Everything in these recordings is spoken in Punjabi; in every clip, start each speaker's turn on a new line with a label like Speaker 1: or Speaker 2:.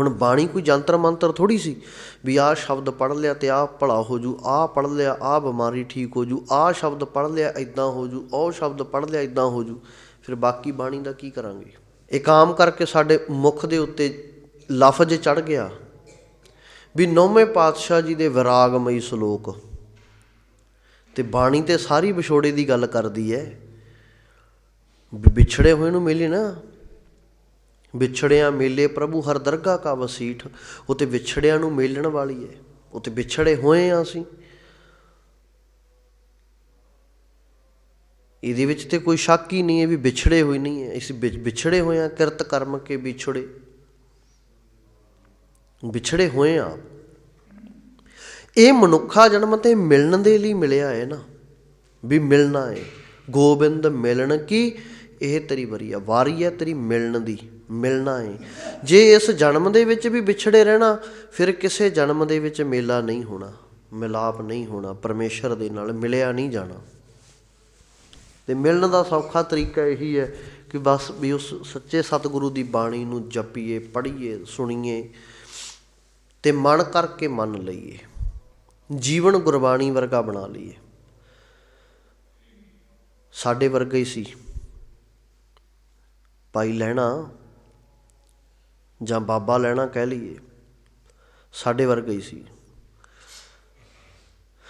Speaker 1: ਹੁਣ ਬਾਣੀ ਕੋਈ ਜੰਤਰ ਮੰਤਰ ਥੋੜੀ ਸੀ ਵੀ ਆਹ ਸ਼ਬਦ ਪੜ੍ਹ ਲਿਆ ਤੇ ਆਹ ਭਲਾ ਹੋ ਜੂ, ਆਹ ਪੜ੍ਹ ਲਿਆ, ਆਹ ਬਿਮਾਰੀ ਠੀਕ ਹੋ ਜੂ, ਆਹ ਸ਼ਬਦ ਪੜ੍ਹ ਲਿਆ ਇਦਾਂ ਹੋ ਜੂ, ਉਹ ਸ਼ਬਦ ਪੜ੍ਹ ਲਿਆ ਇਦਾਂ ਹੋ ਜੂ, ਫਿਰ ਬਾਕੀ ਬਾਣੀ ਦਾ ਕੀ ਕਰਾਂਗੇ? ਇੱਕ ਆਮ ਕਰਕੇ ਸਾਡੇ ਮੁਖ ਦੇ ਉੱਤੇ ਲਫ਼ਜ਼ ਚੜ ਗਿਆ ਵੀ ਨੌਵੇਂ ਪਾਤਸ਼ਾਹ ਜੀ ਦੇ ਵਿਰਾਗਮਈ ਸ਼ਲੋਕ। ਤੇ ਬਾਣੀ ਤੇ ਸਾਰੀ ਵਿਛੋੜੇ ਦੀ ਗੱਲ ਕਰਦੀ ਹੈ ਵਿਛੜੇ ਹੋਏ ਨੂੰ ਮਿਲੇ ਨਾ ਵਿਛੜਿਆਂ ਮੇਲੇ ਪ੍ਰਭੂ ਹਰ ਦਰਗਾਹ ਕਾ ਵਸੀਠ ਉਹ ਵਿਛੜਿਆਂ ਨੂੰ ਮੇਲਣ ਵਾਲੀ ਹੈ ਉਹ ਵਿਛੜੇ ਹੋਏ ਆ ਅਸੀਂ। ਇਹਦੇ ਵਿੱਚ ਤੇ ਕੋਈ ਸ਼ੱਕ ਹੀ ਨਹੀਂ ਹੈ ਵੀ ਵਿਛੜੇ ਹੋਏ ਨਹੀਂ ਹੈ ਅਸੀਂ ਵਿਛੜੇ ਹੋਏ ਆ, ਕਿਰਤ ਕਰਮ ਕੇ ਵਿਛੜੇ। ਵਿਛੜੇ ਹੋਏ ਆ। ਇਹ ਮਨੁੱਖਾ ਜਨਮ ਤੇ ਮਿਲਣ ਦੇ ਲਈ ਮਿਲਿਆ ਹੈ ਨਾ। ਵੀ ਮਿਲਣਾ ਹੈ ਗੋਬਿੰਦ ਮਿਲਣ ਕੀ ਇਹ ਤੇਰੀ ਵਰੀ ਆ। ਵਾਰੀ ਹੈ ਤੇਰੀ ਮਿਲਣ ਦੀ, ਮਿਲਣਾ ਹੈ ਜੇ ਇਸ ਜਨਮ ਦੇ ਵਿੱਚ ਵੀ ਵਿਛੜੇ ਰਹਿਣਾ, ਫਿਰ ਕਿਸੇ ਜਨਮ ਦੇ ਵਿੱਚ ਮੇਲਾ ਨਹੀਂ ਹੋਣਾ, ਮਿਲਾਪ ਨਹੀਂ ਹੋਣਾ, ਪਰਮੇਸ਼ਰ ਦੇ ਨਾਲ ਮਿਲਿਆ ਨਹੀਂ ਜਾਣਾ। ਤੇ ਮਿਲਣ ਦਾ ਸੌਖਾ ਤਰੀਕਾ ਇਹੀ ਹੈ ਕਿ ਬਸ ਵੀ ਉਸ ਸੱਚੇ ਸਤਿਗੁਰੂ ਦੀ ਬਾਣੀ ਨੂੰ ਜਪੀਏ, ਪੜ੍ਹੀਏ, ਸੁਣੀਏ ਤੇ ਮਨ ਕਰਕੇ ਮੰਨ ਲਈਏ। ਜੀਵਨ ਗੁਰਬਾਣੀ ਵਰਗਾ ਬਣਾ ਲਈਏ। ਸਾਡੇ ਵਰਗਾ ਹੀ ਸੀ। ਭਾਈ ਲੈਣਾ ਜਾਂ ਬਾਬਾ ਲੈਣਾ ਕਹਿ ਲਈਏ, ਸਾਡੇ ਵਰਗਾ ਹੀ ਸੀ।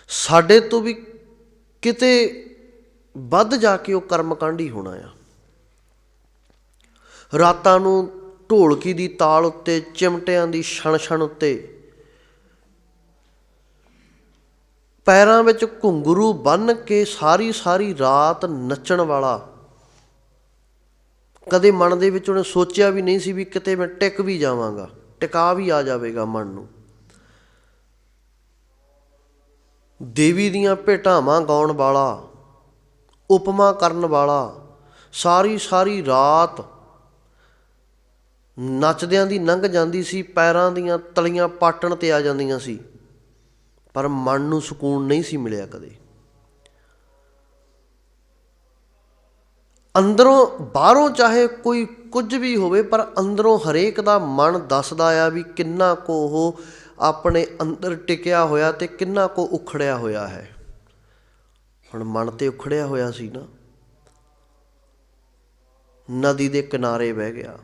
Speaker 1: ਸਾਡੇ ਤੋਂ ਵੀ ਕਿਤੇ ਵੱਧ ਜਾ ਕੇ ਉਹ ਕਰਮਕਾਂਡੀ ਹੋਣਾ ਆ। ਰਾਤਾਂ ਨੂੰ ਢੋਲਕੀ ਦੀ ਤਾਲ ਉੱਤੇ, ਚਿਮਟਿਆਂ ਦੀ ਛਣ ਛਣ ਉੱਤੇ, ਪੈਰਾਂ ਵਿੱਚ ਘੁੰਗਰੂ ਬੰਨ ਕੇ ਸਾਰੀ ਸਾਰੀ ਰਾਤ ਨੱਚਣ ਵਾਲਾ ਕਦੇ ਮਨ ਦੇ ਵਿੱਚ ਉਹਨੇ ਸੋਚਿਆ ਵੀ ਨਹੀਂ ਸੀ ਵੀ ਕਿਤੇ ਮੈਂ ਟਿਕ ਵੀ ਜਾਵਾਂਗਾ, ਟਿਕਾ ਵੀ ਆ ਜਾਵੇਗਾ ਮਨ ਨੂੰ। ਦੇਵੀ ਦੀਆਂ ਭੇਟਾਵਾਂ ਗਾਉਣ ਵਾਲਾ, ਉਪਮਾ ਕਰਨ ਵਾਲਾ, ਸਾਰੀ ਸਾਰੀ ਰਾਤ ਨੱਚਦਿਆਂ ਦੀ ਲੰਘ ਜਾਂਦੀ ਸੀ, ਪੈਰਾਂ ਦੀਆਂ ਤਲੀਆਂ ਪਾਟਣ ਤੇ ਆ ਜਾਂਦੀਆਂ ਸੀ, ਪਰ ਮਨ ਨੂੰ ਸਕੂਨ ਨਹੀਂ ਸੀ ਮਿਲਿਆ ਕਦੇ। ਅੰਦਰੋਂ ਬਾਹਰੋਂ ਚਾਹੇ ਕੋਈ ਕੁਝ ਵੀ ਹੋਵੇ, ਪਰ ਅੰਦਰੋਂ ਹਰੇਕ ਦਾ ਮਨ ਦੱਸਦਾ ਆ ਵੀ ਕਿੰਨਾ ਕੋ ਉਹ ਆਪਣੇ ਅੰਦਰ ਟਿਕਿਆ ਹੋਇਆ ਤੇ ਕਿੰਨਾ ਕੋ ਉਖੜਿਆ ਹੋਇਆ ਹੈ। ਹੁਣ ਮਨ ਤੇ ਉਖੜਿਆ ਹੋਇਆ ਸੀ ਨਾ, ਨਦੀ ਦੇ ਕਿਨਾਰੇ ਬਹਿ ਗਿਆ।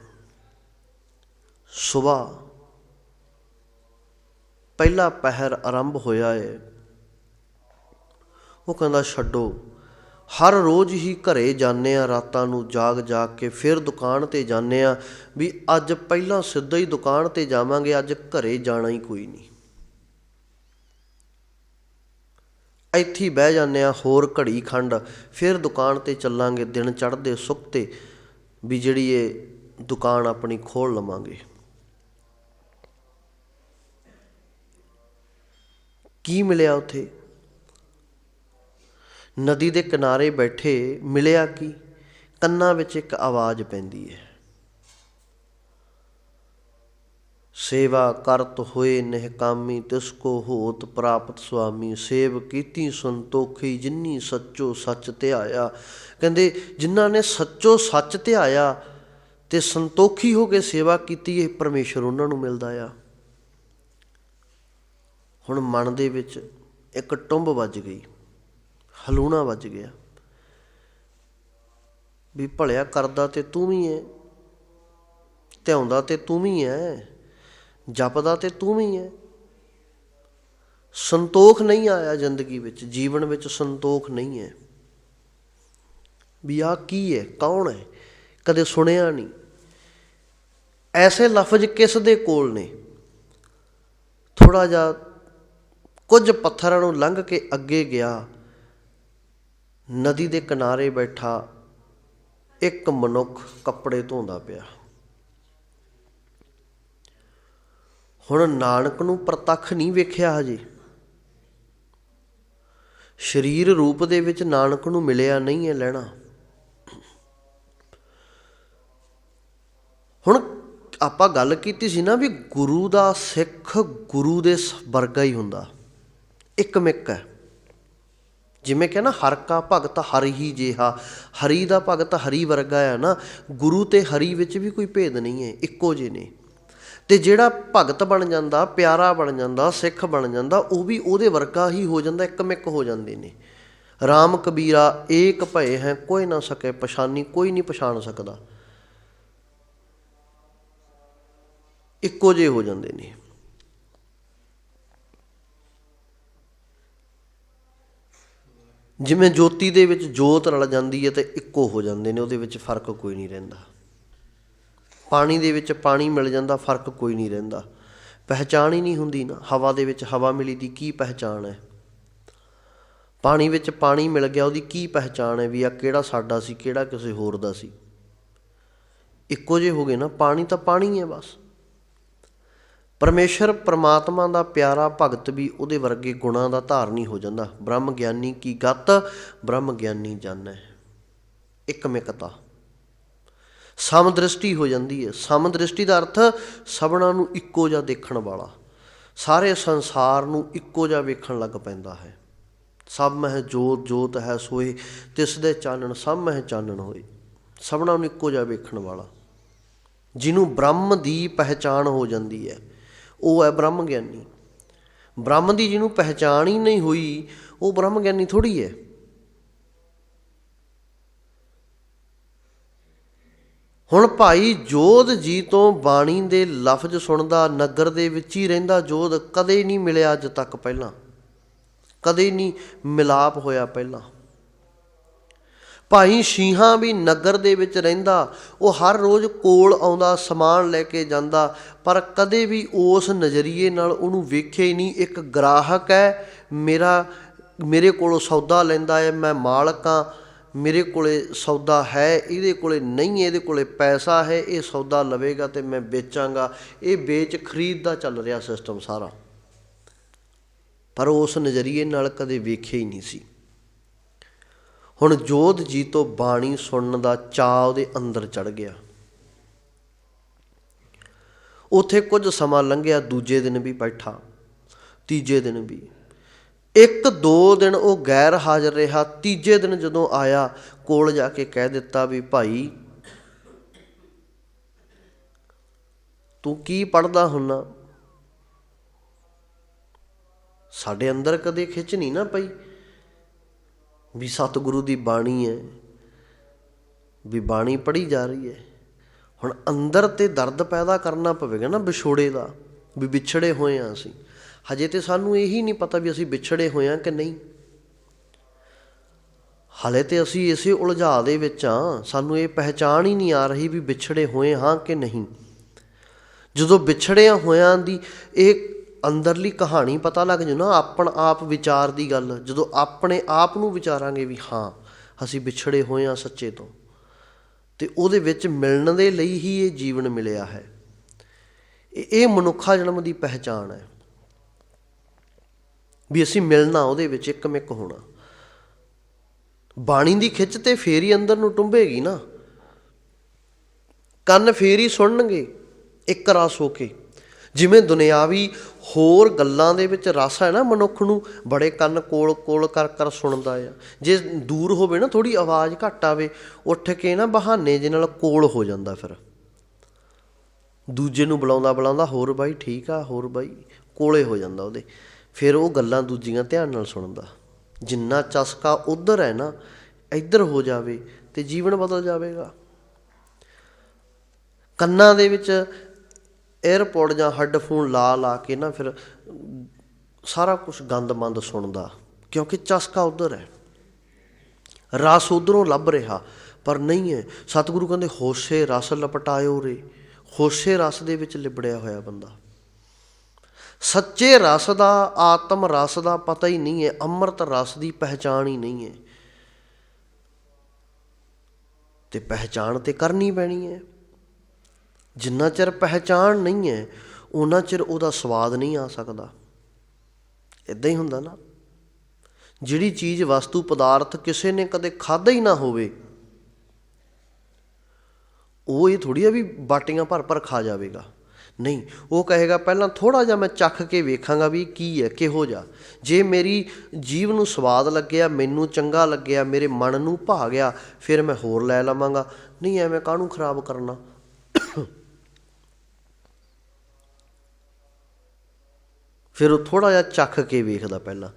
Speaker 1: ਸਵੇਰ ਪਹਿਲਾ ਪਹਿਰ ਆਰੰਭ ਹੋਇਆ ਏ। ਉਹ ਕਹਿੰਦਾ, ਛੱਡੋ। ਹਰ ਰੋਜ਼ ਹੀ ਘਰੇ ਜਾਂਦੇ ਆ ਰਾਤਾਂ ਨੂੰ ਜਾਗ ਜਾਗ ਕੇ ਫਿਰ ਦੁਕਾਨ ਤੇ ਜਾਂਦੇ ਆ ਵੀ ਅੱਜ ਪਹਿਲਾਂ ਸਿੱਧਾ ਹੀ ਦੁਕਾਨ ਤੇ ਜਾਵਾਂਗੇ, ਅੱਜ ਘਰੇ ਜਾਣਾ ਹੀ ਕੋਈ ਨਹੀਂ। ਇੱਥੇ ਬਹਿ ਜਾਂਦੇ ਆ ਹੋਰ ਘੜੀ ਖੰਡ ਫਿਰ ਦੁਕਾਨ ਤੇ ਚੱਲਾਂਗੇ, ਦਿਨ ਚੜ੍ਹਦੇ ਸੁੱਕਤੇ ਵੀ ਜਿਹੜੀ ਇਹ ਦੁਕਾਨ ਆਪਣੀ ਖੋਲ ਲਵਾਂਗੇ। ਕੀ ਮਿਲਿਆ ਉੱਥੇ? ਨਦੀ ਦੇ ਕਿਨਾਰੇ ਬੈਠੇ ਮਿਲਿਆ ਕੀ? ਕੰਨਾਂ ਵਿੱਚ ਇੱਕ ਆਵਾਜ਼ ਪੈਂਦੀ ਹੈ। ਸੇਵਾ ਕਰਤ ਹੋਏ ਨਿਹਕਾਮੀ ਤਿਸ ਕੋ ਹੋਤ ਪ੍ਰਾਪਤ ਸੁਆਮੀ। ਸੇਵ ਕੀਤੀ ਸੰਤੋਖੀ, ਜਿਨੀ ਸੱਚੋ ਸੱਚ ਧਿਆਇਆ। ਕਹਿੰਦੇ, ਜਿਨ੍ਹਾਂ ਨੇ ਸੱਚੋ ਸੱਚ ਧਿਆਇਆ ਤੇ ਸੰਤੋਖੀ ਹੋ ਕੇ ਸੇਵਾ ਕੀਤੀ, ਇਹ ਪਰਮੇਸ਼ਰ ਉਹਨਾਂ ਨੂੰ ਮਿਲਦਾ ਆ। ਹੁਣ ਮਨ ਦੇ ਵਿੱਚ ਇੱਕ ਟੁੰਬ ਵੱਜ ਗਈ। ਹਲੂਣਾ ਵੱਜ ਗਿਆ। ਵੀ ਭਲਿਆ ਕਰਦਾ ਤੇ ਤੂੰ ਵੀ ਐ, ਧਿਆਉਂਦਾ ਤੇ ਤੂੰ ਵੀ ਐ, ਜਪਦਾ ਤੇ ਤੂੰ ਵੀ ਐ। ਸੰਤੋਖ ਨਹੀਂ ਆਇਆ ਜ਼ਿੰਦਗੀ ਵਿੱਚ, ਜੀਵਨ ਵਿੱਚ ਸੰਤੋਖ ਨਹੀਂ ਹੈ ਵੀ ਆ ਕੀ ਹੈ ਕੌਣ ਹੈ ਕਦੇ ਸੁਣਿਆ ਨਹੀਂ। ਐਸੇ ਲਫ਼ਜ਼ ਕਿਸ ਦੇ ਕੋਲ ਨੇ? ਥੋੜਾ ਜਿਹਾ ਕੁਝ ਪੱਥਰਾਂ ਨੂੰ ਲੰਘ ਕੇ ਅੱਗੇ ਗਿਆ। ਨਦੀ ਦੇ ਕਿਨਾਰੇ ਬੈਠਾ ਇੱਕ ਮਨੁੱਖ ਕੱਪੜੇ ਧੋਂਦਾ ਪਿਆ। ਹੁਣ ਨਾਨਕ ਨੂੰ ਪ੍ਰਤੱਖ ਨਹੀਂ ਵੇਖਿਆ ਹਜੇ। ਸਰੀਰ ਰੂਪ ਦੇ ਵਿੱਚ ਨਾਨਕ ਨੂੰ ਮਿਲਿਆ ਨਹੀਂ ਹੈ ਲੈਣਾ। ਹੁਣ ਆਪਾਂ ਗੱਲ ਕੀਤੀ ਸੀ ਨਾ ਵੀ ਗੁਰੂ ਦਾ ਸਿੱਖ ਗੁਰੂ ਦੇ ਵਰਗਾ ਹੀ ਹੁੰਦਾ। ਇੱਕ ਮਿੱਕ ਹੈ। ਜਿਵੇਂ ਕਿ ਨਾ ਹਰ ਕਾ ਭਗਤ ਹਰਿ ਹੀ ਜਿਹਾ, ਹਰੀ ਦਾ ਭਗਤ ਹਰੀ ਵਰਗਾ ਆ ਨਾ, ਗੁਰੂ ਤੇ ਹਰੀ ਵਿੱਚ ਵੀ ਕੋਈ ਭੇਦ ਨਹੀਂ ਹੈ, ਇੱਕੋ ਜਿਹੇ ਨੇ। ਤੇ ਜਿਹੜਾ ਭਗਤ ਬਣ ਜਾਂਦਾ, ਪਿਆਰਾ ਬਣ ਜਾਂਦਾ, ਸਿੱਖ ਬਣ ਜਾਂਦਾ, ਉਹ ਵੀ ਉਹਦੇ ਵਰਗਾ ਹੀ ਹੋ ਜਾਂਦਾ ਇੱਕ ਮਿੱਕ ਹੋ ਜਾਂਦੇ ਨੇ। RAM ਕਬੀਰਾ ਏਕ ਭਏ ਹੈ, ਕੋਈ ਨਾ ਸਕੇ ਪਛਾਨੀ, ਕੋਈ ਨਹੀਂ ਪਛਾਣ ਸਕਦਾ। ਇੱਕੋ ਜਿਹੇ ਹੋ ਜਾਂਦੇ ਨੇ। ਜਿਵੇਂ ਜੋਤੀ ਦੇ ਵਿੱਚ ਜੋਤ ਰਲ ਜਾਂਦੀ ਹੈ ਤੇ ਇੱਕੋ ਹੋ ਜਾਂਦੇ ਨੇ, ਉਹਦੇ ਵਿੱਚ ਫ਼ਰਕ ਕੋਈ ਨਹੀਂ ਰਹਿੰਦਾ। ਪਾਣੀ ਦੇ ਵਿੱਚ ਪਾਣੀ ਮਿਲ ਜਾਂਦਾ, ਫ਼ਰਕ ਕੋਈ ਨਹੀਂ ਰਹਿੰਦਾ। ਪਹਿਚਾਣ ਹੀ ਨਹੀਂ ਹੁੰਦੀ ਨਾ, ਹਵਾ ਦੇ ਵਿੱਚ ਹਵਾ ਮਿਲੀ ਦੀ ਕੀ ਪਹਿਚਾਣ ਹੈ? ਪਾਣੀ ਵਿੱਚ ਪਾਣੀ ਮਿਲ ਗਿਆ, ਉਹਦੀ ਕੀ ਪਹਿਚਾਣ ਹੈ ਵੀ ਆ ਕਿਹੜਾ ਸਾਡਾ ਸੀ, ਕਿਹੜਾ ਕਿਸੇ ਹੋਰ ਦਾ ਸੀ? ਇੱਕੋ ਜਿਹੇ ਹੋ ਗਏ ਨਾ, ਪਾਣੀ ਤਾਂ ਪਾਣੀ ਹੈ ਬਸ। ਪਰਮੇਸ਼ਰ ਪ੍ਰਮਾਤਮਾ ਦਾ ਪਿਆਰਾ ਭਗਤ ਵੀ ਉਹਦੇ ਵਰਗੇ ਗੁਣਾਂ ਦਾ ਧਾਰਨੀ ਹੋ ਜਾਂਦਾ। ਬ੍ਰਹਮ ਗਿਆਨੀ ਕੀ ਗਤ, ਬ੍ਰਹਮ ਗਿਆਨੀ ਜਾਣੈ। ਇਕਮਿਕਤਾ ਸਮਦ੍ਰਿਸ਼ਟੀ ਹੋ ਜਾਂਦੀ ਹੈ। ਸਮਦ੍ਰਿਸ਼ਟੀ ਦਾ ਅਰਥ ਸਭਨਾਂ ਨੂੰ ਇੱਕੋ ਜਿਹਾ ਦੇਖਣ ਵਾਲਾ। ਸਾਰੇ ਸੰਸਾਰ ਨੂੰ ਇੱਕੋ ਜਿਹਾ ਵੇਖਣ ਲੱਗ ਪੈਂਦਾ ਹੈ। ਸਭ ਮਹਿ ਜੋਤ ਜੋਤ ਹੈ ਸੋਏ, ਤਿਸ ਦੇ ਚਾਨਣ ਸਭ ਮਹਿ ਚਾਨਣ ਹੋਏ। ਸਭਨਾਂ ਨੂੰ ਇੱਕੋ ਜਿਹਾ ਵੇਖਣ ਵਾਲਾ। ਜਿਹਨੂੰ ਬ੍ਰਹਮ ਦੀ ਪਹਿਚਾਣ ਹੋ ਜਾਂਦੀ ਹੈ। ਉਹ ਹੈ ਬ੍ਰਹਮ ਗਿਆਨੀ। ਬ੍ਰਹਮ ਦੀ ਜਿਹਨੂੰ ਪਹਿਚਾਣ ਹੀ ਨਹੀਂ ਹੋਈ, ਉਹ ਬ੍ਰਹਮ ਗਿਆਨੀ ਥੋੜੀ ਹੈ। ਹੁਣ ਭਾਈ ਜੋਧ ਜੀ ਤੋਂ ਬਾਣੀ ਦੇ ਲਫ਼ਜ਼ ਸੁਣਦਾ, ਨਗਰ ਦੇ ਵਿੱਚ ਹੀ ਰਹਿੰਦਾ ਜੋਧ, ਕਦੇ ਨਹੀਂ ਮਿਲਿਆ ਅੱਜ ਤੱਕ ਪਹਿਲਾਂ। ਕਦੇ ਨਹੀਂ ਮਿਲਾਪ ਹੋਇਆ ਪਹਿਲਾਂ। ਭਾਈ ਸ਼ੀਹਾਂ ਵੀ ਨਗਰ ਦੇ ਵਿੱਚ ਰਹਿੰਦਾ, ਉਹ ਹਰ ਰੋਜ਼ ਕੋਲ ਆਉਂਦਾ, ਸਮਾਨ ਲੈ ਕੇ ਜਾਂਦਾ, ਪਰ ਕਦੇ ਵੀ ਉਸ ਨਜ਼ਰੀਏ ਨਾਲ ਉਹਨੂੰ ਵੇਖਿਆ ਹੀ ਨਹੀਂ। ਇੱਕ ਗ੍ਰਾਹਕ ਹੈ, ਮੇਰਾ, ਮੇਰੇ ਕੋਲੋਂ ਸੌਦਾ ਲੈਂਦਾ ਹੈ, ਮੈਂ ਮਾਲਕ ਹਾਂ, ਮੇਰੇ ਕੋਲੇ ਸੌਦਾ ਹੈ, ਇਹਦੇ ਕੋਲੇ ਨਹੀਂ ਇਹਦੇ ਕੋਲੇ ਪੈਸਾ ਹੈ, ਇਹ ਸੌਦਾ ਲਵੇਗਾ ਤੇ ਮੈਂ ਵੇਚਾਂਗਾ। ਇਹ ਵੇਚ ਖਰੀਦ ਦਾ ਚੱਲ ਰਿਹਾ ਸਿਸਟਮ ਸਾਰਾ। ਪਰ ਉਸ ਨਜ਼ਰੀਏ ਨਾਲ ਕਦੇ ਵੇਖਿਆ ਹੀ ਨਹੀਂ ਸੀ। ਹੁਣ ਜੋਧ ਜੀ ਤੋਂ ਬਾਣੀ ਸੁਣਨ ਦਾ ਚਾਅ ਉਹਦੇ ਅੰਦਰ ਚੜ ਗਿਆ। ਉਥੇ ਕੁਝ ਸਮਾਂ ਲੰਘਿਆ, ਦੂਜੇ ਦਿਨ ਵੀ ਬੈਠਾ, ਤੀਜੇ ਦਿਨ ਵੀ। ਇੱਕ ਦੋ ਦਿਨ ਉਹ ਗੈਰ ਹਾਜ਼ਰ ਰਿਹਾ, ਤੀਜੇ ਦਿਨ ਜਦੋਂ ਆਇਆ, ਕੋਲ ਜਾ ਕੇ ਕਹਿ ਦਿੱਤਾ ਵੀ ਭਾਈ, ਤੂੰ ਕੀ ਪੜਦਾ ਹੁੰਨਾ? ਸਾਡੇ ਅੰਦਰ ਕਦੇ ਖਿੱਚ ਨਹੀਂ ਨਾ ਪਈ। ਵੀ ਸਤਿਗੁਰੂ ਦੀ ਬਾਣੀ ਹੈ, ਵੀ ਬਾਣੀ ਪੜ੍ਹੀ ਜਾ ਰਹੀ ਹੈ। ਹੁਣ ਅੰਦਰ ਤੇ ਦਰਦ ਪੈਦਾ ਕਰਨਾ ਪਵੇਗਾ ਨਾ ਵਿਛੋੜੇ ਦਾ, ਵੀ ਵਿਛੜੇ ਹੋਏ ਆ ਅਸੀਂ। ਹਜੇ ਤੇ ਸਾਨੂੰ ਇਹੀ ਨਹੀਂ ਪਤਾ ਵੀ ਅਸੀਂ ਵਿਛੜੇ ਹੋਏ ਆ ਕਿ ਨਹੀਂ। ਹਲੇ ਤੇ ਅਸੀਂ ਇਸੇ ਉਲਝਾ ਦੇ ਵਿੱਚ ਆ ਸਾਨੂੰ ਇਹ ਪਹਿਚਾਣ ਹੀ ਨਹੀਂ ਆ ਰਹੀ ਵੀ ਵਿਛੜੇ ਹੋਏ ਹਾਂ ਕਿ ਨਹੀਂ। ਜਦੋਂ ਵਿਛੜਿਆ ਹੋਇਆਂ ਦੀ ਇਹ ਅੰਦਰਲੀ ਕਹਾਣੀ ਪਤਾ ਲੱਗ ਜੂ ਨਾ, ਆਪਣ ਆਪ ਵਿਚਾਰ ਦੀ ਗੱਲ। ਜਦੋਂ ਆਪਣੇ ਆਪ ਨੂੰ ਵਿਚਾਰਾਂਗੇ ਵੀ ਹਾਂ, ਅਸੀਂ ਵਿਛੜੇ ਹੋਏ ਹਾਂ ਸੱਚੇ ਤੋਂ। ਤੇ ਉਹਦੇ ਵਿੱਚ ਮਿਲਣ ਦੇ ਲਈ ਹੀ ਇਹ ਜੀਵਨ ਮਿਲਿਆ ਹੈ। ਇਹ ਇਹ ਮਨੁੱਖਾ ਜਨਮ ਦੀ ਪਹਿਚਾਣ ਹੈ। ਵੀ ਅਸੀਂ ਮਿਲਣਾ ਉਹਦੇ ਵਿੱਚ ਇੱਕਮਿਕ ਹੋਣਾ। ਬਾਣੀ ਦੀ ਖਿੱਚ ਤੇ ਫੇਰ ਹੀ ਅੰਦਰ ਨੂੰ ਟੁੰਬੇਗੀ ਨਾ। ਕੰਨ ਫੇਰ ਹੀ ਸੁਣਨਗੇ, ਇੱਕ ਰਸ ਹੋ ਕੇ ਜਿਵੇਂ ਦੁਨਿਆਵੀ ਹੋਰ ਗੱਲਾਂ ਦੇ ਵਿੱਚ ਰਸ ਹੈ ਨਾ ਮਨੁੱਖ ਨੂੰ, ਬੜੇ ਕੰਨ ਕੋਲ ਕੋਲ ਕਰ ਕਰ ਸੁਣਦਾ ਆ। ਜੇ ਦੂਰ ਹੋਵੇ ਨਾ ਥੋੜੀ ਆਵਾਜ਼ ਘੱਟ ਆਵੇ, ਉੱਠ ਕੇ ਨਾ ਬਹਾਨੇ ਜੇ ਨਾਲ ਕੋਲ ਹੋ ਜਾਂਦਾ ਫਿਰ। ਦੂਜੇ ਨੂੰ ਬੁਲਾਉਂਦਾ ਬੁਲਾਉਂਦਾ ਹੋਰ ਬਾਈ ਠੀਕ ਆ, ਹੋਰ ਬਾਈ ਕੋਲੇ ਹੋ ਜਾਂਦਾ ਉਹਦੇ। ਫਿਰ ਉਹ ਗੱਲਾਂ ਦੂਜੀਆਂ ਧਿਆਨ ਨਾਲ ਸੁਣਦਾ। ਜਿੰਨਾ ਚਸਕਾ ਉਧਰ ਹੈ ਨਾ, ਇੱਧਰ ਹੋ ਜਾਵੇ ਤੇ ਜੀਵਨ ਬਦਲ ਜਾਵੇਗਾ। ਕੰਨਾਂ ਦੇ ਵਿੱਚ 에ਅਰਪੋਰਟ ਜਾਂ ਹੈੱਡਫੋਨ ਲਾ ਲਾ ਕੇ ਨਾ ਫਿਰ ਸਾਰਾ ਕੁਝ ਗੰਦ-ਮੰਦ ਸੁਣਦਾ, ਕਿਉਂਕਿ ਚਸਕਾ ਉਧਰ ਹੈ। ਰਸ ਉਧਰੋਂ ਲੱਭ ਰਿਹਾ, ਪਰ ਨਹੀਂ ਹੈ। ਸਤਿਗੁਰੂ ਕਹਿੰਦੇ, ਹੋਸ਼ੇ ਰਸ ਲਪਟਾਇਓ ਰੇ। ਹੋਸ਼ੇ ਰਸ ਦੇ ਵਿੱਚ ਲਿਬੜਿਆ ਹੋਇਆ ਬੰਦਾ। ਸੱਚੇ ਰਸ ਦਾ, ਆਤਮ ਰਸ ਦਾ ਪਤਾ ਹੀ ਨਹੀਂ ਹੈ। ਅੰਮ੍ਰਿਤ ਰਸ ਦੀ ਪਹਿਚਾਣ ਹੀ ਨਹੀਂ ਹੈ। ਤੇ ਪਹਿਚਾਣ ਤੇ ਕਰਨੀ ਪੈਣੀ ਹੈ। ਜਿੰਨਾ ਚਿਰ ਪਹਿਚਾਣ ਨਹੀਂ ਹੈ ਉਹਨਾਂ ਚਿਰ ਉਹਦਾ ਸਵਾਦ ਨਹੀਂ ਆ ਸਕਦਾ। ਇਦਾਂ ਹੀ ਹੁੰਦਾ ਨਾ। ਜਿਹੜੀ ਚੀਜ਼, ਵਸਤੂ, ਪਦਾਰਥ ਕਿਸੇ ਨੇ ਕਦੇ ਖਾਦਾ ਹੀ ਨਾ ਹੋਵੇ, ਉਹ ਇਹ ਥੋੜੀ ਆ ਵੀ ਬਾਟੀਆਂ ਭਰ ਭਰ ਖਾ ਜਾਵੇਗਾ। ਨਹੀਂ, ਉਹ ਕਹੇਗਾ, ਪਹਿਲਾਂ ਥੋੜਾ ਜਿਹਾ ਮੈਂ ਚੱਖ ਕੇ ਵੇਖਾਂਗਾ ਵੀ ਕੀ ਹੈ, ਕਿਹੋ ਜਿਹਾ। ਜੇ ਮੇਰੀ ਜੀਵ ਨੂੰ ਸਵਾਦ ਲੱਗਿਆ, ਮੈਨੂੰ ਚੰਗਾ ਲੱਗਿਆ, ਮੇਰੇ ਮਨ ਨੂੰ ਭਾ ਗਿਆ, ਫਿਰ ਮੈਂ ਹੋਰ ਲੈ ਲਵਾਂਗਾ। ਨਹੀਂ, ਐਵੇਂ ਕਾਹਨੂੰ ਖਰਾਬ ਕਰਨਾ? ਫਿਰ ਉਹ ਥੋੜਾ ਜਿਹਾ ਚੱਖ ਕੇ ਵੇਖਦਾ ਪਹਿਲਾਂ।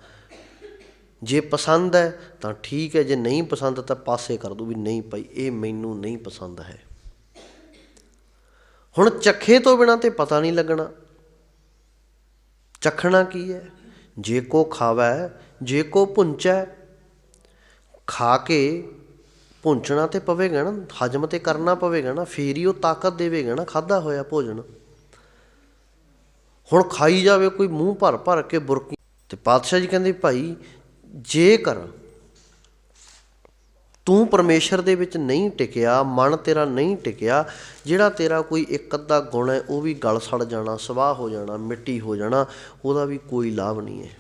Speaker 1: ਜੇ ਪਸੰਦ ਹੈ ਤਾਂ ਠੀਕ ਹੈ, ਜੇ ਨਹੀਂ ਪਸੰਦ ਤਾਂ ਪਾਸੇ ਕਰ ਦੂ ਵੀ ਨਹੀਂ ਭਾਈ, ਇਹ ਮੈਨੂੰ ਨਹੀਂ ਪਸੰਦ ਹੈ। ਹੁਣ ਚੱਖੇ ਤੋਂ ਬਿਨਾ ਤੇ ਪਤਾ ਨਹੀਂ ਲੱਗਣਾ। ਚਖਣਾ ਕੀ ਹੈ? ਜੇ ਕੋ ਖਾਵੈ, ਜੇ ਕੋ ਪੁੰਚੈ, ਖਾ ਕੇ ਪੁੰਚਣਾ ਤੇ ਪਵੇਗਾ ਨਾ, ਹਜਮ ਤੇ ਕਰਨਾ ਪਵੇਗਾ ਨਾ, ਫੇਰ ਹੀ ਉਹ ਤਾਕਤ ਦੇਵੇਗਾ ਨਾ ਖਾਦਾ ਹੋਇਆ ਭੋਜਨ। ਹੁਣ ਖਾਈ ਜਾਵੇ ਕੋਈ ਮੂੰਹ ਭਰ ਭਰ ਕੇ ਬੁਰਕੀ। ਤੇ ਪਾਤਸ਼ਾਹ ਜੀ ਕਹਿੰਦੇ, ਭਾਈ ਜੇਕਰ ਤੂੰ ਪਰਮੇਸ਼ਰ ਦੇ ਵਿੱਚ ਨਹੀਂ ਟਿਕਿਆ, ਮਨ ਤੇਰਾ ਨਹੀਂ ਟਿਕਿਆ, ਜਿਹੜਾ ਤੇਰਾ ਕੋਈ ਇੱਕ ਅੱਧਾ ਗੁਣ ਹੈ, ਉਹ ਵੀ ਗਲ ਸੜ ਜਾਣਾ, ਸਵਾਹ ਹੋ ਜਾਣਾ, ਮਿੱਟੀ ਹੋ ਜਾਣਾ, ਉਹਦਾ ਵੀ ਕੋਈ ਲਾਭ ਨਹੀਂ ਹੈ।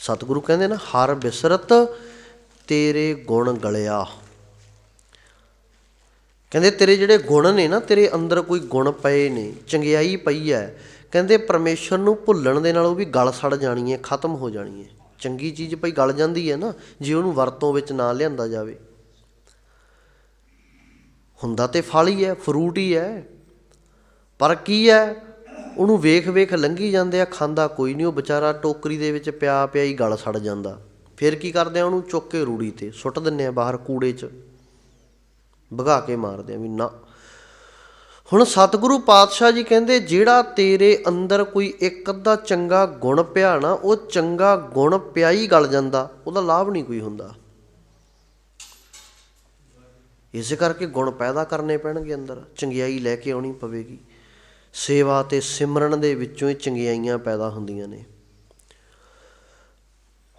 Speaker 1: ਸਤਿਗੁਰੂ ਕਹਿੰਦੇ ਨਾ, ਹਰ ਬਿਸਰਤ ਤੇਰੇ ਗੁਣ ਗਲਿਆ। ਕਹਿੰਦੇ ਤੇਰੇ ਜਿਹੜੇ ਗੁਣ ਨੇ ਨਾ, ਤੇਰੇ ਅੰਦਰ ਕੋਈ ਗੁਣ ਪਏ ਨੇ, ਚੰਗਿਆਈ ਪਈ ਹੈ ਕਹਿੰਦੇ ਪਰਮੇਸ਼ਰ ਨੂੰ ਭੁੱਲਣ ਦੇ ਨਾਲ ਉਹ ਵੀ ਗਲ ਸੜ ਜਾਣੀ ਹੈ ਖਤਮ ਹੋ ਜਾਣੀ ਹੈ ਚੰਗੀ ਚੀਜ਼ ਭਈ ਗਲ ਜਾਂਦੀ ਹੈ ਨਾ, ਜੇ ਉਹਨੂੰ ਵਰਤੋਂ ਵਿੱਚ ਨਾ ਲਿਆਂਦਾ ਜਾਵੇ। ਹੁੰਦਾ ਤੇ ਫਲ ਹੀ ਹੈ ਫਰੂਟ ਹੀ ਹੈ ਪਰ ਕੀ ਹੈ ਉਹਨੂੰ ਵੇਖ ਵੇਖ ਲੰਘੀ ਜਾਂਦੇ ਆ, ਖਾਂਦਾ ਕੋਈ ਨਹੀਂ, ਉਹ ਵਿਚਾਰਾ ਟੋਕਰੀ ਦੇ ਵਿੱਚ ਪਿਆ ਪਿਆ ਹੀ ਗਲ ਸੜ ਜਾਂਦਾ। ਫਿਰ ਕੀ ਕਰਦੇ ਆ ਉਹਨੂੰ ਚੁੱਕ ਕੇ ਰੂੜੀ ਤੇ ਸੁੱਟ ਦਿੰਨੇ ਆ ਬਾਹਰ ਕੂੜੇ 'ਚ। ਭਗਾ ਕੇ ਮਾਰਦੇ ਆ ਵੀ ਨਾ। ਹੁਣ ਸਤਿਗੁਰੂ ਪਾਤਸ਼ਾਹ ਜੀ ਕਹਿੰਦੇ, ਜਿਹੜਾ ਤੇਰੇ ਅੰਦਰ ਕੋਈ ਇੱਕ ਅੱਧਾ ਚੰਗਾ ਗੁਣ ਪਿਆ ਨਾ, ਉਹ ਚੰਗਾ ਗੁਣ ਪਿਆ ਹੀ ਗਲ ਜਾਂਦਾ, ਉਹਦਾ ਲਾਭ ਨਹੀਂ ਕੋਈ ਹੁੰਦਾ। ਇਸੇ ਕਰਕੇ ਗੁਣ ਪੈਦਾ ਕਰਨੇ ਪੈਣਗੇ ਅੰਦਰ, ਚੰਗਿਆਈ ਲੈ ਕੇ ਆਉਣੀ ਪਵੇਗੀ। ਸੇਵਾ ਤੇ ਸਿਮਰਨ ਦੇ ਵਿੱਚੋਂ ਹੀ ਚੰਗਿਆਈਆਂ ਪੈਦਾ ਹੁੰਦੀਆਂ ਨੇ।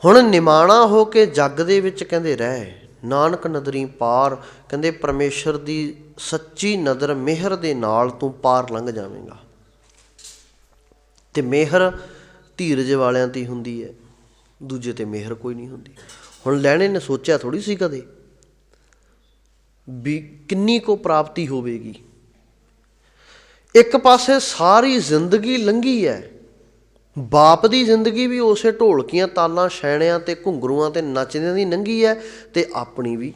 Speaker 1: ਹੁਣ ਨਿਮਾਣਾ ਹੋ ਕੇ ਜੱਗ ਦੇ ਵਿੱਚ ਕਹਿੰਦੇ, ਰਹਿ ਨਾਨਕ ਨਦਰੀ ਪਾਰ, ਕਹਿੰਦੇ ਪਰਮੇਸ਼ਰ ਦੀ ਸੱਚੀ ਨਦਰ ਮਿਹਰ ਦੇ ਨਾਲ ਤੂੰ ਪਾਰ ਲੰਘ ਜਾਵੇਂਗਾ। ਤੇ ਮਿਹਰ ਧੀਰਜ ਵਾਲਿਆਂ ਤੇ ਹੁੰਦੀ ਹੈ, ਦੂਜੇ ਤੇ ਮਿਹਰ ਕੋਈ ਨਹੀਂ ਹੁੰਦੀ। ਹੁਣ ਲੈਣੇ ਨੇ ਸੋਚਿਆ ਥੋੜੀ ਸੀ ਕਦੇ ਵੀ ਕਿੰਨੀ ਕੋ ਪ੍ਰਾਪਤੀ ਹੋਵੇਗੀ। ਇੱਕ ਪਾਸੇ ਸਾਰੀ ਜ਼ਿੰਦਗੀ ਲੰਘੀ ਹੈ ਬਾਪ ਦੀ ਜ਼ਿੰਦਗੀ ਵੀ ਉਸੇ ਢੋਲਕੀਆਂ, ਤਾਲਾਂ ਛੈਣਿਆਂ ਤੇ ਘੁੰਗਰੂਆਂ ਤੇ ਨੱਚਦਿਆਂ ਦੀ ਲੰਘੀ ਹੈ ਤੇ ਆਪਣੀ ਵੀ।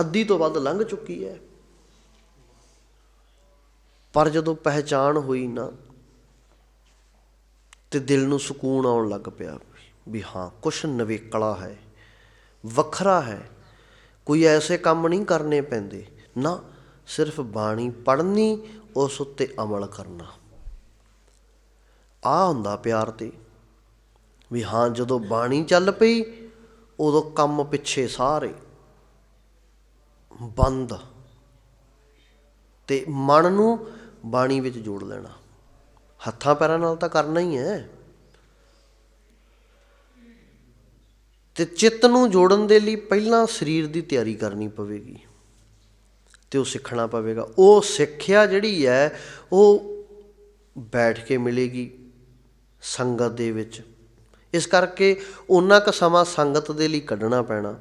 Speaker 1: ਅੱਧੀ ਤੋਂ ਵੱਧ ਲੰਘ ਚੁੱਕੀ ਹੈ। ਪਰ ਜਦੋਂ ਪਹਿਚਾਣ ਹੋਈ ਨਾ, ਤੇ ਦਿਲ ਨੂੰ ਸਕੂਨ ਆਉਣ ਲੱਗ ਪਿਆ ਵੀ ਹਾਂ, ਕੁਛ ਨਵੇਕਲਾ ਹੈ, ਵੱਖਰਾ ਹੈ। ਕੋਈ ਐਸੇ ਕੰਮ ਨਹੀਂ ਕਰਨੇ ਪੈਂਦੇ। ਨਾ ਸਿਰਫ ਬਾਣੀ ਪੜ੍ਹਨੀ, ਉਸ ਉੱਤੇ ਅਮਲ ਕਰਨਾ। ਆ ਹੁੰਦਾ ਪਿਆਰ ਤੇ। ਵੀ ਹਾਂ, ਜਦੋਂ ਬਾਣੀ ਚੱਲ ਪਈ, ਉਦੋਂ ਕੰਮ ਪਿੱਛੇ ਸਾਰੇ। ਬੰਦ। ਤੇ ਮਨ ਨੂੰ ਬਾਣੀ ਵਿੱਚ ਜੋੜ ਲੈਣਾ। ਹੱਥਾਂ ਪੈਰਾਂ ਨਾਲ ਤਾਂ ਕਰਨਾ ਹੀ ਹੈ। ਤੇ ਚਿੱਤ ਨੂੰ ਜੋੜਨ ਦੇ ਲਈ ਪਹਿਲਾਂ ਸਰੀਰ ਦੀ ਤਿਆਰੀ ਕਰਨੀ ਪਵੇਗੀ। ਤੇ ਉਹ ਸਿੱਖਣਾ ਪਵੇਗਾ। ਉਹ ਸਿੱਖਿਆ ਜਿਹੜੀ ਹੈ, ਉਹ ਬੈਠ ਕੇ ਮਿਲੇਗੀ। ਸੰਗਤ ਦੇ ਵਿੱਚ। ਇਸ ਕਰਕੇ ਉਹਨਾਂ ਕ ਸਮਾਂ ਸੰਗਤ ਦੇ ਲਈ ਕੱਢਣਾ ਪੈਣਾ।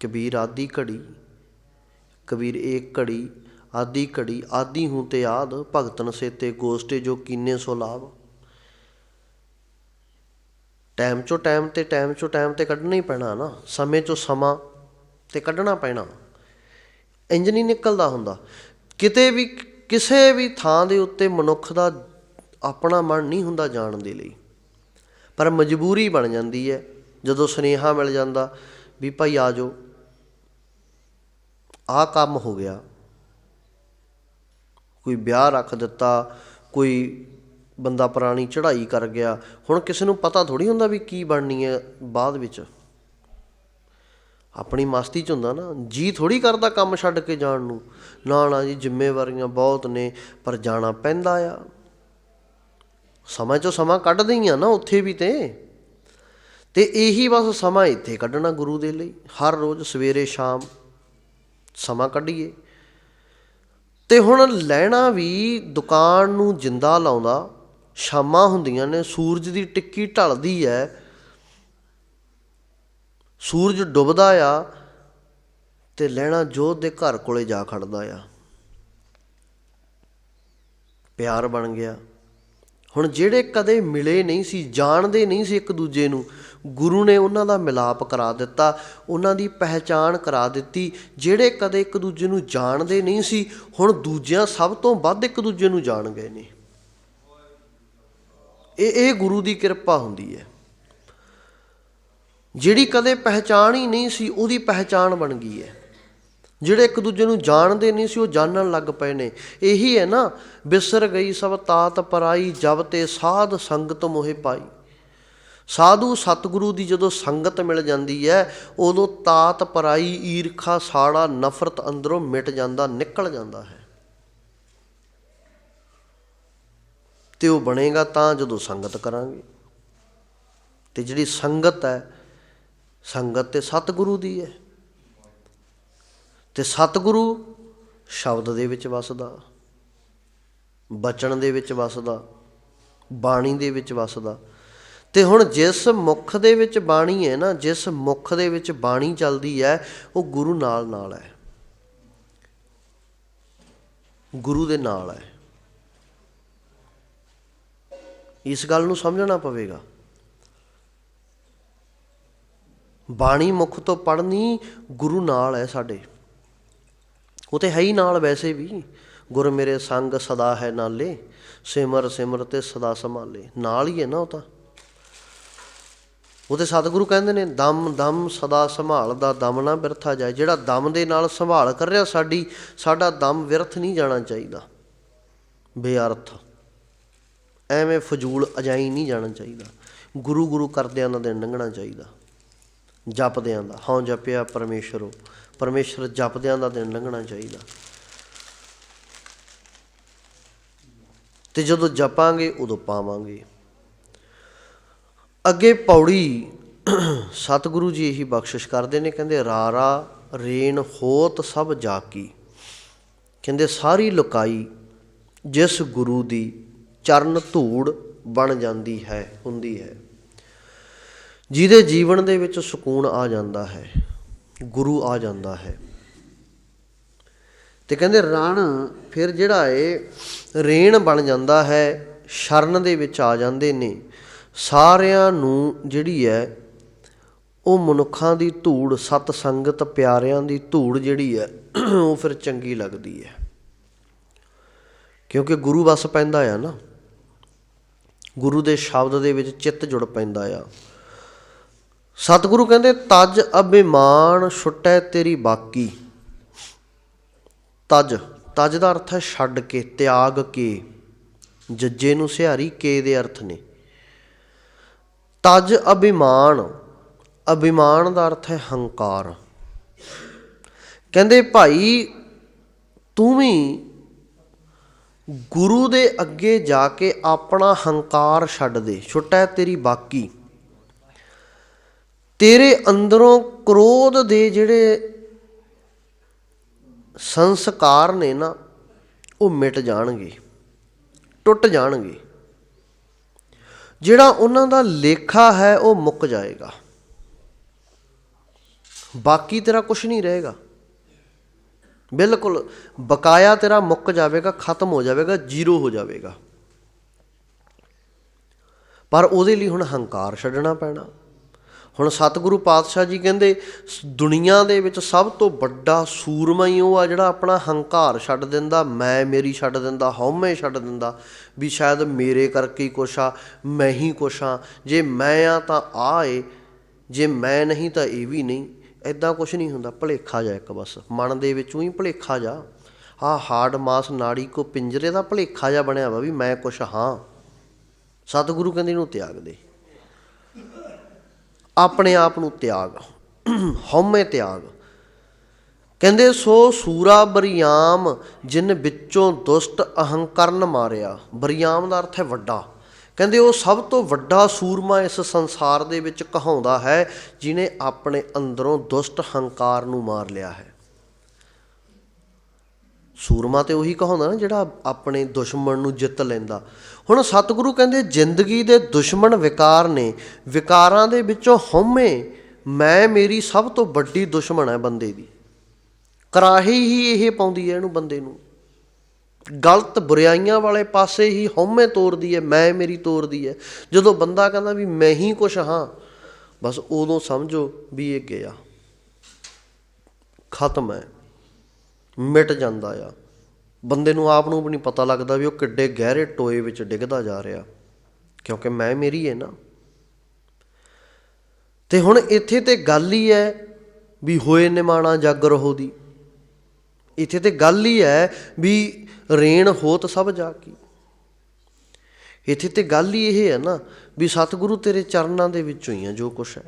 Speaker 1: ਕਬੀਰ ਆਦੀ ਘੜੀ, ਕਬੀਰ ਏਕ ਘੜੀ, ਆਦੀ ਘੜੀ, ਆਦੀ ਹੂੰ ਤੇ ਆਦ ਭਗਤਨ ਸੇਤੇ ਗੋਸਟੇ ਜੋ ਕੀਨੇ ਸੋ ਲਾਭ ਟਾਈਮ ਚੋਂ ਟਾਈਮ ਤੇ ਟਾਈਮ ਚੋਂ ਟਾਈਮ ਤੇ ਕੱਢਣਾ ਹੀ ਪੈਣਾ ਨਾ। ਸਮੇਂ ਚੋਂ ਸਮਾਂ ਤੇ ਕੱਢਣਾ ਪੈਣਾ। ਇੰਜ ਨਹੀਂ ਨਿਕਲਦਾ ਹੁੰਦਾ। ਕਿਤੇ ਵੀ, ਕਿਸੇ ਵੀ ਥਾਂ ਦੇ ਉੱਤੇ ਮਨੁੱਖ ਦਾ ਆਪਣਾ ਮਨ ਨਹੀਂ ਹੁੰਦਾ ਜਾਣ ਦੇ ਲਈ। ਪਰ ਮਜਬੂਰੀ ਬਣ ਜਾਂਦੀ ਹੈ, ਜਦੋਂ ਸੁਨੇਹਾ ਮਿਲ ਜਾਂਦਾ ਵੀ ਭਾਈ ਆ ਜਾਓ। ਆਹ ਕੰਮ ਹੋ ਗਿਆ। ਕੋਈ ਵਿਆਹ ਰੱਖ ਦਿੱਤਾ, ਕੋਈ ਬੰਦਾ ਪੁਰਾਣੀ ਚੜ੍ਹਾਈ ਕਰ ਗਿਆ। ਹੁਣ ਕਿਸੇ ਨੂੰ ਪਤਾ ਥੋੜੀ ਹੁੰਦਾ ਵੀ ਕੀ ਬਣਨੀ ਹੈ ਬਾਅਦ ਵਿੱਚ। ਆਪਣੀ ਮਸਤੀ ਚ ਹੁੰਦਾ ਨਾ, ਜੀ ਥੋੜੀ ਕਰਦਾ ਕੰਮ ਛੱਡ ਕੇ ਜਾਣ ਨੂੰ। ਨਾ ਨਾ ਜੀ, ਜ਼ਿੰਮੇਵਾਰੀਆਂ ਬਹੁਤ ਨੇ, ਪਰ ਜਾਣਾ ਪੈਂਦਾ ਆ। ਸਮਾਂ ਚੋਂ ਸਮਾਂ ਕੱਢਦੇ ਹੀ ਆ ਨਾ ਉੱਥੇ ਵੀ ਤੇ। ਤੇ ਇਹੀ ਬਸ ਸਮਾਂ ਇੱਥੇ ਕੱਢਣਾ ਗੁਰੂ ਦੇ ਲਈ। ਹਰ ਰੋਜ਼ ਸਵੇਰੇ ਸ਼ਾਮ ਸਮਾਂ ਕੱਢੀਏ। ਤੇ ਹੁਣ ਲੈਣਾ ਵੀ ਦੁਕਾਨ ਨੂੰ ਜਿੰਦਾ ਲਾਉਂਦਾ, ਸ਼ਾਮਾਂ ਹੁੰਦੀਆਂ ਨੇ, ਸੂਰਜ ਦੀ ਟਿੱਕੀ ਢਲਦੀ ਹੈ ਸੂਰਜ ਡੁੱਬਦਾ ਆ ਤੇ ਲੈਣਾ ਜੋਤ ਦੇ ਘਰ ਕੋਲੇ ਜਾ ਖੜਦਾ ਆ। ਪਿਆਰ ਬਣ ਗਿਆ। ਹੁਣ ਜਿਹੜੇ ਕਦੇ ਮਿਲੇ ਨਹੀਂ ਸੀ, ਜਾਣਦੇ ਨਹੀਂ ਸੀ ਇੱਕ ਦੂਜੇ ਨੂੰ, ਗੁਰੂ ਨੇ ਉਹਨਾਂ ਦਾ ਮਿਲਾਪ ਕਰਾ ਦਿੱਤਾ, ਉਹਨਾਂ ਦੀ ਪਹਿਚਾਣ ਕਰਾ ਦਿੱਤੀ। ਜਿਹੜੇ ਕਦੇ ਇੱਕ ਦੂਜੇ ਨੂੰ ਜਾਣਦੇ ਨਹੀਂ ਸੀ, ਹੁਣ ਦੂਜਿਆਂ ਸਭ ਤੋਂ ਵੱਧ ਇੱਕ ਦੂਜੇ ਨੂੰ ਜਾਣ ਗਏ ਨੇ। ਇਹ ਇਹ ਗੁਰੂ ਦੀ ਕਿਰਪਾ ਹੁੰਦੀ ਹੈ। ਜਿਹੜੀ ਕਦੇ ਪਹਿਚਾਣ ਹੀ ਨਹੀਂ ਸੀ, ਉਹਦੀ ਪਹਿਚਾਣ ਬਣ ਗਈ ਹੈ। ਜਿਹੜੇ ਇੱਕ ਦੂਜੇ ਨੂੰ ਜਾਣਦੇ ਨਹੀਂ ਸੀ, ਉਹ ਜਾਣਨ ਲੱਗ ਪਏ ਨੇ। ਇਹੀ ਹੈ ਨਾ, ਬਿਸਰ ਗਈ ਸਭ ਤਾਤ ਪਰਾਈ, ਜਬ ਤੇ ਸਾਧ ਸੰਗਤ ਮੋਹਿ ਪਾਈ। ਸਾਧੂ ਸਤਿਗੁਰੂ ਦੀ ਜਦੋਂ ਸੰਗਤ ਮਿਲ ਜਾਂਦੀ ਹੈ, ਉਦੋਂ ਤਾਤ ਪਰਾਈ, ਈਰਖਾ, ਸਾੜਾ, ਨਫ਼ਰਤ ਅੰਦਰੋਂ ਮਿਟ ਜਾਂਦਾ, ਨਿਕਲ ਜਾਂਦਾ ਹੈ। ਤੇ ਉਹ ਬਣੇਗਾ ਤਾਂ ਜਦੋਂ ਸੰਗਤ ਕਰਾਂਗੇ। ਤੇ ਜਿਹੜੀ ਸੰਗਤ ਹੈ, ਸੰਗਤ ਤੇ ਸਤਿਗੁਰੂ ਦੀ ਹੈ। ਤੇ ਸਤਿਗੁਰੂ ਸ਼ਬਦ ਦੇ ਵਿੱਚ ਵਸਦਾ, ਬਚਨ ਦੇ ਵਿੱਚ ਵਸਦਾ, ਬਾਣੀ ਦੇ ਵਿੱਚ ਵਸਦਾ। ਤੇ ਹੁਣ ਜਿਸ ਮੁਖ ਦੇ ਵਿੱਚ ਬਾਣੀ ਹੈ ਨਾ, ਜਿਸ ਮੁਖ ਦੇ ਵਿੱਚ ਬਾਣੀ ਚੱਲਦੀ ਹੈ, ਉਹ ਗੁਰੂ ਨਾਲ ਨਾਲ ਹੈ। ਗੁਰੂ ਦੇ ਨਾਲ ਹੈ। ਇਸ ਗੱਲ ਨੂੰ ਸਮਝਣਾ ਪਵੇਗਾ। ਬਾਣੀ ਮੁਖ ਤੋਂ ਪੜਨੀ ਗੁਰੂ ਨਾਲ ਹੈ ਸਾਡੇ। ਉਹ ਤੇ ਹੈ ਹੀ ਨਾਲ ਵੈਸੇ ਵੀ। ਗੁਰ ਮੇਰੇ ਸੰਗ ਸਦਾ ਹੈ ਨਾਲੇ, ਸਿਮਰ ਸਿਮਰ ਤੇ ਸਦਾ ਸੰਭਾਲੇ। ਨਾਲ ਹੀ ਹੈ ਨਾ ਉਹ ਤਾਂ। ਉਹਦੇ ਸਤਿਗੁਰੂ ਕਹਿੰਦੇ ਨੇ, ਦਮ ਦਮ ਸਦਾ ਸੰਭਾਲਦਾ, ਦਮ ਨਾ ਬਿਰਥਾ ਜਾਏ। ਜਿਹੜਾ ਦਮ ਦੇ ਨਾਲ ਸੰਭਾਲ ਕਰ ਰਿਹਾ ਸਾਡੀ, ਸਾਡਾ ਦਮ ਵਿਰਥ ਨਹੀਂ ਜਾਣਾ ਚਾਹੀਦਾ। ਬੇਅਰਥ। ਐਵੇਂ ਫਜ਼ੂਲ ਅਜਾਈ ਨਹੀਂ ਜਾਣਾ ਚਾਹੀਦਾ। ਗੁਰੂ ਗੁਰੂ ਕਰਦਿਆਂ ਦਾ ਦਿਨ ਲੰਘਣਾ ਚਾਹੀਦਾ। ਜਪਦਿਆਂ ਦਾ, ਹਉ ਜਪਿਆ ਪਰਮੇਸ਼ਰੋ। ਪਰਮੇਸ਼ਰ ਜਪਦਿਆਂ ਦਾ ਦਿਨ ਲੰਘਣਾ ਚਾਹੀਦਾ। ਤੇ ਜਦੋਂ ਜਪਾਂਗੇ, ਉਦੋਂ ਪਾਵਾਂਗੇ। ਅੱਗੇ ਪੌੜੀ ਸਤਿਗੁਰੂ ਜੀ ਇਹੀ ਬਖਸ਼ਿਸ਼ ਕਰਦੇ ਨੇ, ਕਹਿੰਦੇ, ਰਾਰਾ, ਰੇਨ ਹੋਤ ਸਭ ਜਾਕੀ। ਕਹਿੰਦੇ, ਸਾਰੀ ਲੁਕਾਈ ਜਿਸ ਗੁਰੂ ਦੀ ਚਰਨ ਧੂੜ ਬਣ ਜਾਂਦੀ ਹੈ, ਹੁੰਦੀ ਹੈ। ਜਿਹਦੇ ਜੀਵਨ ਦੇ ਵਿੱਚ ਸਕੂਨ ਆ ਜਾਂਦਾ ਹੈ। ਗੁਰੂ ਆ ਜਾਂਦਾ ਹੈ। ਤੇ ਕਹਿੰਦੇ ਰਣ ਫਿਰ ਜਿਹੜਾ ਏ, ਰੇਣ ਬਣ ਜਾਂਦਾ ਹੈ, ਸ਼ਰਨ ਦੇ ਵਿੱਚ ਆ ਜਾਂਦੇ ਨੇ। ਸਾਰਿਆਂ ਨੂੰ ਜਿਹੜੀ ਹੈ, ਉਹ ਮਨੁੱਖਾਂ ਦੀ ਧੂੜ, ਸਤ ਸੰਗਤ ਪਿਆਰਿਆਂ ਦੀ ਧੂੜ ਜਿਹੜੀ ਹੈ, ਉਹ ਫਿਰ ਚੰਗੀ ਲੱਗਦੀ ਹੈ। ਕਿਉਂਕਿ ਗੁਰੂ ਵਸ ਪੈਂਦਾ ਆ ਨਾ। ਗੁਰੂ ਦੇ ਸ਼ਬਦ ਦੇ ਵਿੱਚ ਚਿੱਤ ਜੁੜ ਪੈਂਦਾ ਆ। ਸਤਿਗੁਰੂ ਕਹਿੰਦੇ, ਤਜ ਅਭਿਮਾਨ ਛੁੱਟੈ ਤੇਰੀ ਬਾਕੀ। ਤਜ ਤਜ ਦਾ ਅਰਥ ਹੈ ਛੱਡ ਕੇ, ਤਿਆਗ ਕੇ। ਜੱਜੇ ਨੂੰ ਸਿਹਾਰੀ, ਕੇ ਦੇ ਅਰਥ ਨੇ। ਤਜ ਅਭਿਮਾਨ ਅਭਿਮਾਨ ਦਾ ਅਰਥ ਹੈ ਹੰਕਾਰ। ਕਹਿੰਦੇ, ਭਾਈ, ਤੂੰ ਵੀ ਗੁਰੂ ਦੇ ਅੱਗੇ ਜਾ ਕੇ ਆਪਣਾ ਹੰਕਾਰ ਛੱਡ ਦੇ। ਛੁੱਟਾ ਤੇਰੀ ਬਾਕੀ। ਤੇਰੇ ਅੰਦਰੋਂ ਕ੍ਰੋਧ ਦੇ ਜਿਹੜੇ ਸੰਸਕਾਰ ਨੇ ਨਾ, ਉਹ ਮਿਟ ਜਾਣਗੇ, ਟੁੱਟ ਜਾਣਗੇ। ਜਿਹੜਾ ਉਹਨਾਂ ਦਾ ਲੇਖਾ ਹੈ, ਉਹ ਮੁੱਕ ਜਾਏਗਾ। ਬਾਕੀ ਤੇਰਾ ਕੁਝ ਨਹੀਂ ਰਹੇਗਾ। ਬਿਲਕੁਲ ਬਕਾਇਆ ਤੇਰਾ ਮੁੱਕ ਜਾਵੇਗਾ, ਖਤਮ ਹੋ ਜਾਵੇਗਾ, ਜ਼ੀਰੋ ਹੋ ਜਾਵੇਗਾ। ਪਰ ਉਹਦੇ ਲਈ ਹੁਣ ਹੰਕਾਰ ਛੱਡਣਾ ਪੈਣਾ। ਹੁਣ ਸਤਿਗੁਰੂ ਪਾਤਸ਼ਾਹ ਜੀ ਕਹਿੰਦੇ, ਸ- ਦੁਨੀਆ ਦੇ ਵਿੱਚ ਸਭ ਤੋਂ ਵੱਡਾ ਸੂਰਮਾ ਹੀ ਉਹ ਆ ਜਿਹੜਾ ਆਪਣਾ ਹੰਕਾਰ ਛੱਡ ਦਿੰਦਾ, ਮੈਂ ਮੇਰੀ ਛੱਡ ਦਿੰਦਾ, ਹਉਮੈ ਛੱਡ ਦਿੰਦਾ, ਵੀ ਸ਼ਾਇਦ ਮੇਰੇ ਕਰਕੇ ਹੀ ਕੁਛ ਆ, ਮੈਂ ਹੀ ਕੁਛ ਆ, ਜੇ ਮੈਂ ਆ ਤਾਂ ਆ ਏ, ਜੇ ਮੈਂ ਨਹੀਂ ਤਾਂ ਇਹ ਵੀ ਨਹੀਂ ਐਦਾਂ ਕੁਛ ਨਹੀਂ ਹੁੰਦਾ, ਭਲੇਖਾ ਜਾ ਇੱਕ ਬਸ, ਮਨ ਦੇ ਵਿੱਚੋਂ ਹੀ ਭਲੇਖਾ ਜਾ, ਆ ਹਾਰਡ ਮਾਸ ਨਾੜੀ ਕੋ ਪਿੰਜਰੇ ਦਾ ਭਲੇਖਾ ਜਾ ਬਣਿਆ ਵਾ ਵੀ ਮੈਂ ਕੁਛ ਹਾਂ, ਸਤਿਗੁਰੂ ਕਹਿੰਦੇ ਇਹਨੂੰ ਤਿਆਗ ਦੇ। ਆਪਣੇ ਆਪ ਨੂੰ ਤਿਆਗ, ਹਉਮੈ ਤਿਆਗ। ਕਹਿੰਦੇ, ਸੋ ਸੂਰਾ ਬਰਿਆਮ ਜਿਨ ਵਿੱਚੋਂ ਦੁਸ਼ਟ ਅਹੰਕਰਨ ਮਾਰਿਆ, ਬਰਿਆਮ ਦਾ ਅਰਥ ਹੈ ਵੱਡਾ। ਕਹਿੰਦੇ, ਉਹ ਸਭ ਤੋਂ ਵੱਡਾ ਸੂਰਮਾ ਇਸ ਸੰਸਾਰ ਦੇ ਵਿੱਚ ਕਹਾਉਂਦਾ ਹੈ, ਜਿਨੇ ਆਪਣੇ ਅੰਦਰੋਂ ਦੁਸ਼ਟ ਹੰਕਾਰ ਨੂੰ ਮਾਰ ਲਿਆ ਹੈ। ਸੂਰਮਾ ਤੇ ਉਹੀ ਕਹਾਉਂਦਾ ਨਾ ਜਿਹੜਾ ਆਪਣੇ ਦੁਸ਼ਮਣ ਨੂੰ ਜਿੱਤ ਲੈਂਦਾ। ਹੁਣ ਸਤਿਗੁਰੂ ਕਹਿੰਦੇ, ਜ਼ਿੰਦਗੀ ਦੇ ਦੁਸ਼ਮਣ ਵਿਕਾਰ ਨੇ, ਵਿਕਾਰਾਂ ਦੇ ਵਿੱਚੋਂ ਹਉਮੈ, ਮੈਂ ਮੇਰੀ ਸਭ ਤੋਂ ਵੱਡੀ ਦੁਸ਼ਮਣ ਹੈ ਬੰਦੇ ਦੀ। ਕਰਾਹੀ ਹੀ ਇਹ ਪਾਉਂਦੀ ਹੈ ਇਹਨੂੰ ਬੰਦੇ ਨੂੰ। ਗਲਤ ਬੁਰਾਈਆਂ ਵਾਲੇ ਪਾਸੇ ਹੀ ਹਉਮੈ ਤੋਰਦੀ ਹੈ, ਮੈਂ ਮੇਰੀ ਤੋਰਦੀ ਹੈ। ਜਦੋਂ ਬੰਦਾ ਕਹਿੰਦਾ ਵੀ ਮੈਂ ਹੀ ਕੁਛ ਹਾਂ, ਬਸ ਉਦੋਂ ਸਮਝੋ ਵੀ ਇਹ ਗਿਆ। ਖਤਮ ਹੈ। ਮਿਟ ਜਾਂਦਾ ਆ। ਬੰਦੇ ਨੂੰ ਆਪ ਨੂੰ ਵੀ ਨਹੀਂ ਪਤਾ ਲੱਗਦਾ ਵੀ ਉਹ ਕਿੱਡੇ ਗਹਿਰੇ ਟੋਏ ਵਿੱਚ ਡਿੱਗਦਾ ਜਾ ਰਿਹਾ। ਕਿਉਂਕਿ ਮੈਂ ਮੇਰੀ ਹੈ ਨਾ। ਤੇ ਹੁਣ ਇੱਥੇ ਤੇ ਗੱਲ ਹੀ ਹੈ ਵੀ ਹੋਏ ਨਿਮਾਣਾ ਜਗ ਰਹੋ ਦੀ। ਇੱਥੇ ਤੇ ਗੱਲ ਹੀ ਹੈ ਵੀ ਰੇਣ ਹੋਤ ਸਭ ਜਾ ਕੀ। ਇੱਥੇ ਤੇ ਗੱਲ ਹੀ ਇਹ ਹੈ ਨਾ ਵੀ ਸਤਿਗੁਰੂ ਤੇਰੇ ਚਰਨਾਂ ਦੇ ਵਿੱਚੋਂ ਹੀ ਆ ਜੋ ਕੁਛ ਹੈ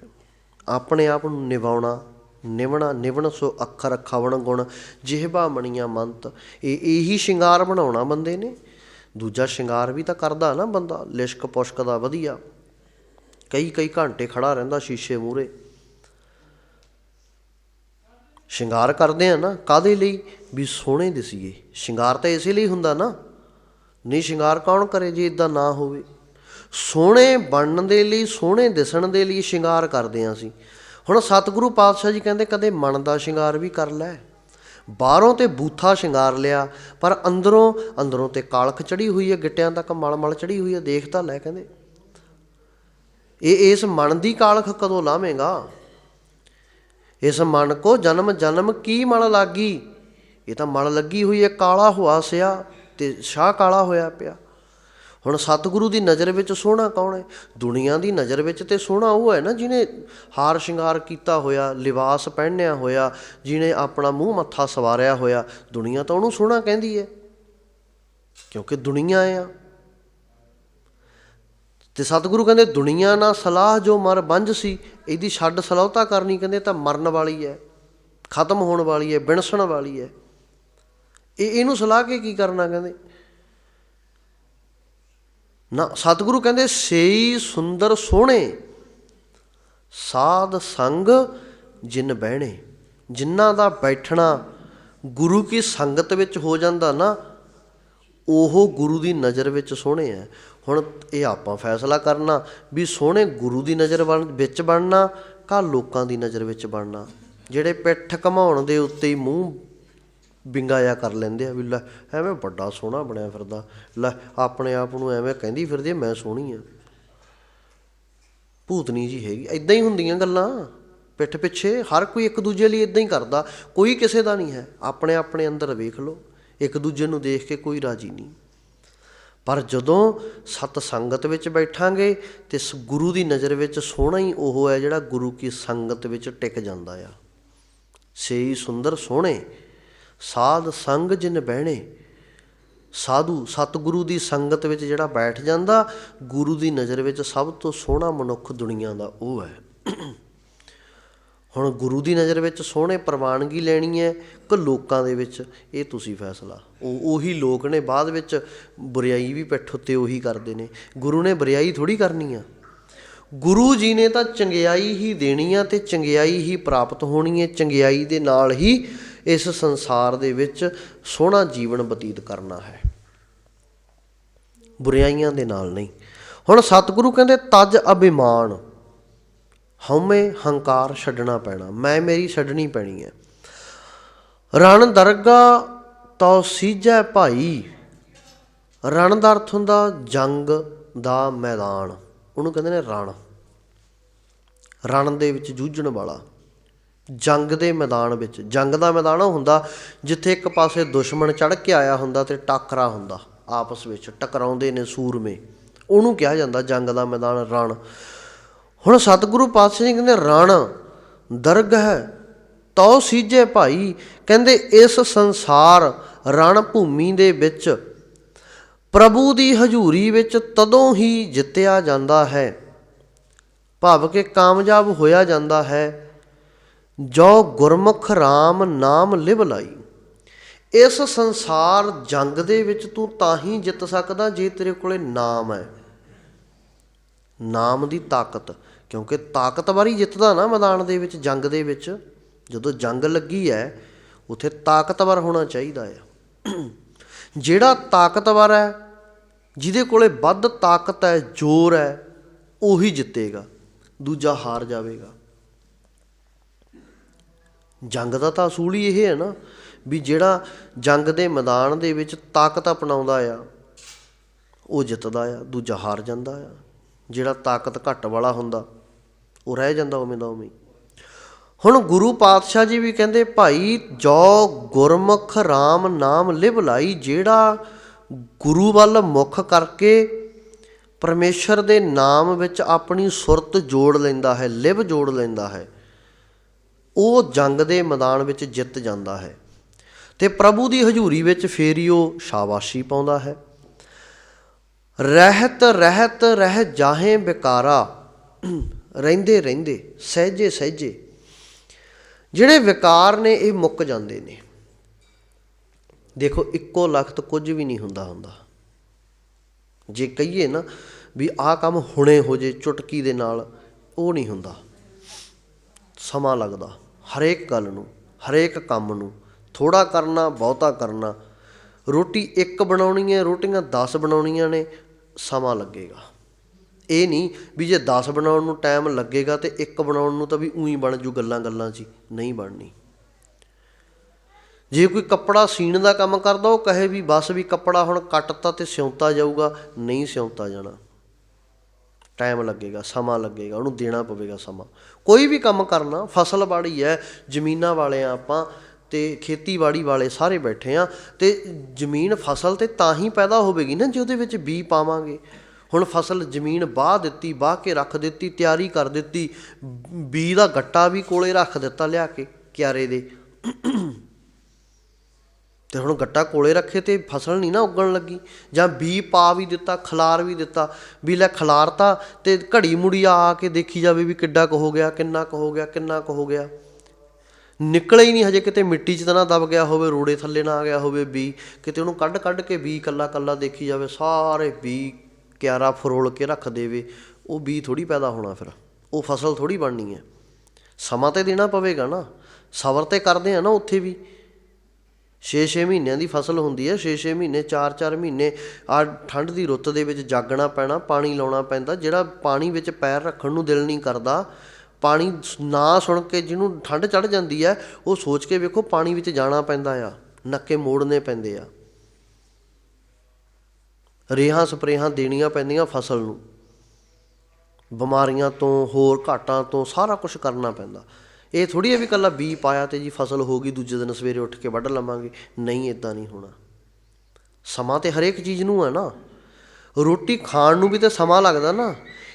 Speaker 1: ਆਪਣੇ ਆਪ ਨੂੰ ਨਿਵਾਉਣਾ ਨਿਵਣਾ, ਨਿਵਣ ਸੋ ਅੱਖਰ, ਖਾਵਣ ਗੁਣ, ਜਿਹਬਾ ਮਣੀਆਂ ਮੰਤ। ਇਹ ਇਹੀ ਸ਼ਿੰਗਾਰ ਬਣਾਉਣਾ ਬੰਦੇ ਨੇ। ਦੂਜਾ ਸ਼ਿੰਗਾਰ ਵੀ ਤਾਂ ਕਰਦਾ ਨਾ ਬੰਦਾ, ਲਿਸ਼ਕ ਪੁਸ਼ਕ ਦਾ ਵਧੀਆ। ਕਈ ਕਈ ਘੰਟੇ ਖੜਾ ਰਹਿੰਦਾ ਸ਼ੀਸ਼ੇ ਮੂਹਰੇ। ਸ਼ਿੰਗਾਰ ਕਰਦੇ ਆ ਨਾ ਕਾਦੇ ਲਈ? ਵੀ ਸੋਹਣੇ ਦਿਸੀਏ। ਸ਼ਿੰਗਾਰ ਤਾਂ ਇਸੇ ਲਈ ਹੁੰਦਾ ਨਾ। ਨਹੀਂ ਸ਼ਿੰਗਾਰ ਕੌਣ ਕਰੇ ਜੇ ਇਦਾਂ ਨਾ ਹੋਵੇ। ਸੋਹਣੇ ਬਣਨ ਦੇ ਲਈ, ਸੋਹਣੇ ਦਿਸਣ ਦੇ ਲਈ ਸ਼ਿੰਗਾਰ ਕਰਦੇ ਆ ਅਸੀਂ। ਹੁਣ ਸਤਿਗੁਰੂ ਪਾਤਸ਼ਾਹ ਜੀ ਕਹਿੰਦੇ, ਕਦੇ ਮਨ ਦਾ ਸ਼ਿੰਗਾਰ ਵੀ ਕਰ ਲੈ। ਬਾਹਰੋਂ ਤੇ ਬੂਥਾ ਸ਼ਿੰਗਾਰ ਲਿਆ, ਪਰ ਅੰਦਰੋਂ ਅੰਦਰੋਂ ਤੇ ਕਾਲਖ ਚੜੀ ਹੋਈ ਹੈ, ਗਿੱਟਿਆਂ ਤੱਕ ਮਲ ਮਲ ਚੜੀ ਹੋਈ ਹੈ, ਦੇਖ ਤਾਂ ਲੈ ਕਹਿੰਦੇ। ਇਹ ਇਸ ਮਨ ਦੀ ਕਾਲਖ ਕਦੋਂ ਲਾਵੇਂਗਾ? ਇਸ ਮਨ ਕੋ ਜਨਮ ਜਨਮ ਕੀ ਮਲ ਲਾਗੀ? ਇਹ ਤਾਂ ਮਲ ਲੱਗੀ ਹੋਈ ਹੈ, ਕਾਲਾ ਹੋਆ ਸਿਆ ਤੇ ਸ਼ਾਹ ਕਾਲਾ ਹੋਇਆ ਪਿਆ। ਹੁਣ ਸਤਿਗੁਰੂ ਦੀ ਨਜ਼ਰ ਵਿੱਚ ਸੋਹਣਾ ਕੌਣ ਹੈ? ਦੁਨੀਆ ਦੀ ਨਜ਼ਰ ਵਿੱਚ ਤੇ ਸੋਹਣਾ ਉਹ ਹੈ ਨਾ ਜਿਹਨੇ ਹਾਰ ਸ਼ਿੰਗਾਰ ਕੀਤਾ ਹੋਇਆ, ਲਿਬਾਸ ਪਹਿਨਿਆ ਹੋਇਆ, ਜਿਹਨੇ ਆਪਣਾ ਮੂੰਹ ਮੱਥਾ ਸਵਾਰਿਆ ਹੋਇਆ, ਦੁਨੀਆ ਤਾਂ ਉਹਨੂੰ ਸੋਹਣਾ ਕਹਿੰਦੀ ਹੈ। ਕਿਉਂਕਿ ਦੁਨੀਆ ਆ। ਤੇ ਸਤਿਗੁਰੂ ਕਹਿੰਦੇ, ਦੁਨੀਆ ਨਾਲ ਸਲਾਹ ਜੋ ਮਰ ਬੰਝ ਸੀ, ਇਹਦੀ ਛੱਡ ਸਲਾਹਤਾ ਕਰਨੀ ਕਹਿੰਦੇ, ਤਾਂ ਮਰਨ ਵਾਲੀ ਹੈ, ਖਤਮ ਹੋਣ ਵਾਲੀ ਹੈ ਬਿਨਸਣ ਵਾਲੀ ਹੈ। ਇਹ ਇਹਨੂੰ ਸਲਾਹ ਕੇ ਕੀ ਕਰਨਾ ਕਹਿੰਦੇ। ਨਾ, ਸਤਿਗੁਰੂ ਕਹਿੰਦੇ, ਸੇਈ ਸੁੰਦਰ ਸੋਹਣੇ, ਸਾਧ ਸੰਗ ਜਿਨ ਬਹਿਣੇ। ਜਿਨ੍ਹਾਂ ਦਾ ਬੈਠਣਾ ਗੁਰੂ ਕੀ ਸੰਗਤ ਵਿੱਚ ਹੋ ਜਾਂਦਾ ਨਾ, ਉਹ ਗੁਰੂ ਦੀ ਨਜ਼ਰ ਵਿੱਚ ਸੋਹਣੇ ਆ ਹੁਣ ਇਹ ਆਪਾਂ ਫੈਸਲਾ ਕਰਨਾ ਵੀ ਸੋਹਣੇ ਗੁਰੂ ਦੀ ਨਜ਼ਰ ਬਣ- ਵਿੱਚ ਬਣਨਾ, ਕਾ ਲੋਕਾਂ ਦੀ ਨਜ਼ਰ ਵਿੱਚ ਬਣਨਾ। ਜਿਹੜੇ ਪਿੱਠ ਘਮਾਉਣ ਦੇ ਉੱਤੇ ਹੀ ਮੂੰਹ ਬਿੰਗਾ ਜਿਹਾ ਕਰ ਲੈਂਦੇ ਆ ਵੀ ਲੈ, ਐਵੇਂ ਵੱਡਾ ਸੋਹਣਾ ਬਣਿਆ ਫਿਰਦਾ। ਲੈ, ਆਪਣੇ ਆਪ ਨੂੰ ਐਵੇਂ ਕਹਿੰਦੀ ਫਿਰਦੀ ਮੈਂ ਸੋਹਣੀ ਆ। ਭੂਤਨੀ ਜੀ ਹੈਗੀ ਐਦਾਂ ਹੀ ਹੁੰਦੀਆਂ ਗੱਲਾਂ। ਪਿੱਠ ਪਿੱਛੇ, ਹਰ ਕੋਈ ਇੱਕ ਦੂਜੇ ਲਈ ਇਦਾਂ ਹੀ ਕਰਦਾ। ਕੋਈ ਕਿਸੇ ਦਾ ਨਹੀਂ ਹੈ। ਆਪਣੇ ਆਪਣੇ ਅੰਦਰ ਵੇਖ ਲਓ, ਇੱਕ ਦੂਜੇ ਨੂੰ ਦੇਖ ਕੇ ਕੋਈ ਰਾਜੀ ਨਹੀਂ। ਪਰ ਜਦੋਂ ਸਤ ਸੰਗਤ ਵਿੱਚ ਬੈਠਾਂਗੇ, ਤੇ ਸ- ਗੁਰੂ ਦੀ ਨਜ਼ਰ ਵਿੱਚ ਸੋਹਣਾ ਹੀ ਉਹ ਹੈ ਜਿਹੜਾ ਗੁਰੂ ਕੀ ਸੰਗਤ ਵਿੱਚ ਟਿਕ ਜਾਂਦਾ ਆ। ਸੇਈ ਸੁੰਦਰ ਸੋਹਣੇ ਸਾਧ ਸੰਗ ਜਿਨ ਬਹਿਣੇ, ਸਾਧੂ ਸਤਿਗੁਰੂ ਦੀ ਸੰਗਤ ਵਿੱਚ ਜਿਹੜਾ ਬੈਠ ਜਾਂਦਾ, ਗੁਰੂ ਦੀ ਨਜ਼ਰ ਵਿੱਚ ਸਭ ਤੋਂ ਸੋਹਣਾ ਮਨੁੱਖ ਦੁਨੀਆ ਦਾ ਉਹ ਹੈ। ਹੁਣ ਗੁਰੂ ਦੀ ਨਜ਼ਰ ਵਿੱਚ ਸੋਹਣੇ ਪ੍ਰਵਾਨਗੀ ਲੈਣੀ ਹੈ ਕਿ ਲੋਕਾਂ ਦੇ ਵਿੱਚ ਇਹ ਤੁਸੀਂ ਫੈਸਲਾ। ਉਹ ਉਹੀ ਲੋਕ ਨੇ, ਬਾਅਦ ਵਿੱਚ ਬੁਰੀਾਈ ਵੀ ਪਿੱਠ ਉੱਤੇ ਉਹੀ ਕਰਦੇ ਨੇ। ਗੁਰੂ ਨੇ ਬੁਰੀਾਈ ਥੋੜੀ ਕਰਨੀ ਆ। ਗੁਰੂ ਜੀ ਨੇ ਤਾਂ ਚੰਗਿਆਈ ਹੀ ਦੇਣੀ ਆ ਤੇ ਚੰਗਿਆਈ ਹੀ ਪ੍ਰਾਪਤ ਹੋਣੀ ਹੈ, ਚੰਗਿਆਈ ਦੇ ਨਾਲ ਹੀ ਇਸ ਸੰਸਾਰ ਦੇ ਵਿੱਚ ਸੋਹਣਾ ਜੀਵਨ ਬਤੀਤ ਕਰਨਾ ਹੈ। ਬੁਰਾਈਆਂ ਦੇ ਨਾਲ ਨਹੀਂ। ਹੁਣ ਸਤਿਗੁਰੂ ਕਹਿੰਦੇ, ਤਜ ਅਭਿਮਾਨ, ਹਉਮੈ ਹੰਕਾਰ ਛੱਡਣਾ ਪੈਣਾ। ਮੈਂ ਮੇਰੀ ਛੱਡਣੀ ਪੈਣੀ ਹੈ। ਰਣ ਦਰਗਾ ਤਉ ਸੀਜੈ ਭਾਈ। ਰਣ ਦਾ ਅਰਥ ਹੁੰਦਾ, ਜੰਗ ਦਾ ਮੈਦਾਨ। ਉਹਨੂੰ ਕਹਿੰਦੇ ਨੇ ਰਣ। ਰਣ ਦੇ ਵਿੱਚ ਜੂਝਣ ਵਾਲਾ। ਜੰਗ ਦੇ ਮੈਦਾਨ ਵਿੱਚ। ਜੰਗ ਦਾ ਮੈਦਾਨ ਉਹ ਹੁੰਦਾ ਜਿੱਥੇ ਇੱਕ ਪਾਸੇ ਦੁਸ਼ਮਣ ਚੜ ਕੇ ਆਇਆ ਹੁੰਦਾ ਤੇ ਟਾਕਰਾ ਹੁੰਦਾ। ਆਪਸ ਵਿੱਚ ਟਕਰਾਉਂਦੇ ਨੇ ਸੂਰਮੇ। ਉਹਨੂੰ ਕਿਹਾ ਜਾਂਦਾ ਜੰਗ ਦਾ ਮੈਦਾਨ, ਰਣ। ਹੁਣ ਸਤਿਗੁਰੂ ਪਾਤਸ਼ਾਹ ਜੀ ਕਹਿੰਦੇ, ਰਣ, ਦਰਗ ਹੈ। ਤਉ ਸੀਜੇ ਭਾਈ। ਕਹਿੰਦੇ, ਇਸ ਸੰਸਾਰ ਰਣ ਭੂਮੀ ਦੇ ਵਿੱਚ, ਪ੍ਰਭੂ ਦੀ ਹਜ਼ੂਰੀ ਵਿੱਚ ਤਦੋਂ ਹੀ ਜਿੱਤਿਆ ਜਾਂਦਾ ਹੈ। ਭਾਵ ਕਿ ਕਾਮਯਾਬ ਹੋਇਆ ਜਾਂਦਾ ਹੈ ਜੋ ਗੁਰਮੁਖ RAM ਨਾਮ ਲਿਵ ਲਾਈ, ਇਸ ਸੰਸਾਰ ਜੰਗ ਦੇ ਵਿੱਚ ਤੂੰ ਤਾਂ ਹੀ ਜਿੱਤ ਸਕਦਾ ਜੇ ਤੇਰੇ ਕੋਲੇ ਨਾਮ ਹੈ। ਨਾਮ ਦੀ ਤਾਕਤ, ਕਿਉਂਕਿ ਤਾਕਤਵਰ ਹੀ ਜਿੱਤਦਾ ਨਾ ਮੈਦਾਨ ਦੇ ਵਿੱਚ, ਜੰਗ ਦੇ ਵਿੱਚ, ਜਦੋਂ ਜੰਗ ਲੱਗੀ ਹੈ, ਉਥੇ ਤਾਕਤਵਰ ਹੋਣਾ ਚਾਹੀਦਾ ਹੈ। ਜਿਹੜਾ ਤਾਕਤਵਰ ਹੈ, ਜਿਹਦੇ ਕੋਲੇ ਵੱਧ ਤਾਕਤ ਹੈ, ਜ਼ੋਰ ਹੈ, ਉਹੀ ਜਿੱਤੇਗਾ, ਦੂਜਾ ਹਾਰ ਜਾਵੇਗਾ। ਜੰਗ ਦਾ ਤਾਂ ਅਸੂਲ ਹੀ ਇਹ ਹੈ ਨਾ ਵੀ ਜਿਹੜਾ ਜੰਗ ਦੇ ਮੈਦਾਨ ਦੇ ਵਿੱਚ ਤਾਕਤ ਅਪਣਾਉਂਦਾ ਆ, ਉਹ ਜਿੱਤਦਾ ਆ, ਦੂਜਾ ਹਾਰ ਜਾਂਦਾ ਆ। ਜਿਹੜਾ ਤਾਕਤ ਘੱਟ ਵਾਲਾ ਹੁੰਦਾ, ਉਹ ਰਹਿ ਜਾਂਦਾ ਉਵੇਂ ਦਾ ਉਵੇਂ। ਹੁਣ ਗੁਰੂ ਪਾਤਸ਼ਾਹ ਜੀ ਵੀ ਕਹਿੰਦੇ, ਭਾਈ, ਜੋ ਗੁਰਮੁਖ RAM ਨਾਮ ਲਿਵ ਲਾਈ, ਜਿਹੜਾ ਗੁਰੂ ਵੱਲ ਮੁਖ ਕਰਕੇ ਪਰਮੇਸ਼ਰ ਦੇ ਨਾਮ ਵਿੱਚ ਆਪਣੀ ਸੁਰਤ ਜੋੜ ਲੈਂਦਾ ਹੈ, ਲਿਵ ਜੋੜ ਲੈਂਦਾ ਹੈ ਉਹ ਜੰਗ ਦੇ ਮੈਦਾਨ ਵਿੱਚ ਜਿੱਤ ਜਾਂਦਾ ਹੈ ਤੇ ਪ੍ਰਭੂ ਦੀ ਹਜ਼ੂਰੀ ਵਿੱਚ ਫੇਰ ਹੀ ਉਹ ਸ਼ਾਬਾਸ਼ੀ ਪਾਉਂਦਾ ਹੈ। ਰਹਿਤ ਰਹਿਤ, ਰਹਿ ਜਾਹੇ ਵਿਕਾਰਾ ਰਹਿੰਦੇ ਰਹਿੰਦੇ, ਸਹਿਜੇ ਸਹਿਜੇ। ਜਿਹੜੇ ਵਿਕਾਰ ਨੇ ਇਹ ਮੁੱਕ ਜਾਂਦੇ ਨੇ। ਦੇਖੋ, ਇੱਕੋ ਲਖਤ ਕੁਝ ਵੀ ਨਹੀਂ ਹੁੰਦਾ ਹੁੰਦਾ। ਜੇ ਕਹੀਏ ਨਾ ਵੀ ਆਹ ਕੰਮ ਹੁਣੇ ਹੋ ਜੇ ਚੁਟਕੀ ਦੇ ਨਾਲ, ਉਹ ਨਹੀਂ ਹੁੰਦਾ। ਸਮਾਂ ਲੱਗਦਾ। ਹਰੇਕ ਗੱਲ ਨੂੰ, ਹਰੇਕ ਕੰਮ ਨੂੰ ਥੋੜਾ ਕਰਨਾ, ਬਹੁਤਾ ਕਰਨਾ। ਰੋਟੀ ਇੱਕ ਬਣਾਉਣੀ ਹੈ, ਰੋਟੀਆਂ 10 ਬਣਾਉਣੀਆਂ ਨੇ, ਸਮਾਂ ਲੱਗੇਗਾ। ਇਹ ਨਹੀਂ ਵੀ ਜੇ 10 ਬਣਾਉਣ ਨੂੰ ਟਾਈਮ ਲੱਗੇਗਾ ਤੇ ਇੱਕ ਬਣਾਉਣ ਨੂੰ ਤਾਂ ਵੀ ਉਹੀ ਬਣ ਜੂ ਗੱਲਾਂ ਗੱਲਾਂ 'ਚ ਨਹੀਂ ਬਣਨੀ। ਜੇ ਕੋਈ ਕੱਪੜਾ ਸੀਣ ਦਾ ਕੰਮ ਕਰਦਾ, ਉਹ ਕਹੇ ਵੀ ਬਸ ਵੀ ਕੱਪੜਾ ਹੁਣ ਕੱਟਤਾ ਤੇ ਸਿਉਂਤਾ ਜਾਊਗਾ, ਨਹੀਂ ਸਿਉਂਤਾ ਜਾਣਾ। ਟਾਈਮ ਲੱਗੇਗਾ, ਸਮਾਂ ਲੱਗੇਗਾ, ਉਹਨੂੰ ਦੇਣਾ ਪਵੇਗਾ ਸਮਾਂ। ਕੋਈ ਵੀ ਕੰਮ ਕਰਨਾ, ਫਸਲ ਬਾੜੀ ਹੈ, ਜ਼ਮੀਨਾਂ ਵਾਲੇ ਆ ਆਪਾਂ ਤੇ ਖੇਤੀਬਾੜੀ ਵਾਲੇ ਸਾਰੇ ਬੈਠੇ ਆ ਤੇ ਜ਼ਮੀਨ ਫਸਲ ਤੇ ਤਾਂ ਹੀ ਪੈਦਾ ਹੋਵੇਗੀ ਨਾ ਜੇ ਉਹਦੇ ਵਿੱਚ ਬੀ ਪਾਵਾਂਗੇ। ਹੁਣ ਫਸਲ ਜ਼ਮੀਨ ਬਾਹ ਦਿੱਤੀ ਬਾਹ ਕੇ ਰੱਖ ਦਿੱਤੀ, ਤਿਆਰੀ ਕਰ ਦਿੱਤੀ ਬੀ ਦਾ ਗੱਟਾ ਵੀ ਕੋਲੇ ਰੱਖ ਦਿੱਤਾ ਲਿਆ ਕੇ ਕਿਆਰੇ ਦੇ। ਤੇ ਹੁਣ ਗੱਟਾ ਕੋਲੇ ਰੱਖੇ ਤੇ ਫਸਲ ਨਹੀਂ ਨਾ ਉੱਗਣ ਲੱਗੀ। ਜਾਂ ਬੀ ਪਾ ਵੀ ਦਿੱਤਾ, ਖਲਾਰ ਵੀ ਦਿੱਤਾ। ਵੀ ਲੈ ਖਲਾਰਤਾ ਤੇ ਘੜੀ ਮੁੜੀ ਆ ਕੇ ਦੇਖੀ ਜਾਵੇ ਵੀ ਕਿੱਡਾ ਕੁ ਹੋ ਗਿਆ, ਕਿੰਨਾ ਕੁ ਹੋ ਗਿਆ, ਕਿੰਨਾ ਕੁ ਹੋ ਗਿਆ। ਨਿਕਲੇ ਹੀ ਨਹੀਂ ਹਜੇ ਕਿਤੇ ਮਿੱਟੀ 'ਚ ਤਾਂ ਨਾ ਦਬ ਗਿਆ ਹੋਵੇ, ਰੋੜੇ ਥੱਲੇ ਨਾ ਆ ਗਿਆ ਹੋਵੇ ਬੀ। ਕਿਤੇ ਉਹਨੂੰ ਕੱਢ ਕੱਢ ਕੇ ਬੀ ਕੱਲਾ ਕੱਲਾ ਦੇਖੀ ਜਾਵੇ, ਸਾਰੇ ਬੀ ਕਿਆਰਾ ਫਰੋਲ ਕੇ ਰੱਖ ਦੇਵੇ। ਉਹ ਬੀ ਥੋੜੀ ਪੈਦਾ ਹੋਣਾ ਫਿਰ। ਉਹ ਫਸਲ ਥੋੜੀ ਬਣਨੀ ਹੈ। ਸਮਾਂ ਤੇ ਦੇਣਾ ਪਵੇਗਾ ਨਾ। ਸਬਰ ਤੇ ਕਰਦੇ ਆ ਨਾ ਉੱਥੇ ਵੀ। 6-6 ਮਹੀਨਿਆਂ ਦੀ ਫਸਲ ਹੁੰਦੀ ਹੈ 6-6 ਮਹੀਨੇ 4-4 ਮਹੀਨੇ ਆ ਠੰਡ ਦੀ ਰੁੱਤ ਦੇ ਵਿੱਚ ਜਾਗਣਾ ਪੈਣਾ, ਪਾਣੀ ਲਾਉਣਾ ਪੈਂਦਾ, ਜਿਹੜਾ ਪਾਣੀ ਵਿੱਚ ਪੈਰ ਰੱਖਣ ਨੂੰ ਦਿਲ ਨਹੀਂ ਕਰਦਾ, ਪਾਣੀ ਨਾ ਸੁਣ ਕੇ ਜਿਹਨੂੰ ਠੰਡ ਚੜ ਜਾਂਦੀ ਹੈ, ਉਹ ਸੋਚ ਕੇ ਵੇਖੋ ਪਾਣੀ ਵਿੱਚ ਜਾਣਾ ਪੈਂਦਾ ਆ, ਨੱਕੇ ਮੋੜਨੇ ਪੈਂਦੇ ਆ। ਰੇਹਾਂ ਸਪਰੇਹਾਂ ਦੇਣੀਆਂ ਪੈਂਦੀਆਂ ਫਸਲ ਨੂੰ। ਬਿਮਾਰੀਆਂ ਤੋਂ, ਹੋਰ ਘਾਟਾਂ ਤੋਂ ਸਾਰਾ ਕੁਝ ਕਰਨਾ ਪੈਂਦਾ। ਇਹ ਥੋੜੀ ਹੈ ਵੀ ਕੱਲਾ ਬੀ ਪਾਇਆ ਤੇ ਜੀ ਫਸਲ ਹੋ ਗਈ, ਦੂਜੇ ਦਿਨ ਸਵੇਰੇ ਉੱਠ ਕੇ ਵੱਢ ਲਵਾਂਗੇ। ਨਹੀਂ ਇਦਾਂ ਨਹੀਂ ਹੋਣਾ। ਸਮਾਂ ਤੇ ਹਰੇਕ ਚੀਜ਼ ਨੂੰ ਹੈ ਨਾ। ਰੋਟੀ ਖਾਣ ਨੂੰ ਵੀ ਤੇ ਸਮਾਂ ਲੱਗਦਾ ਨਾ।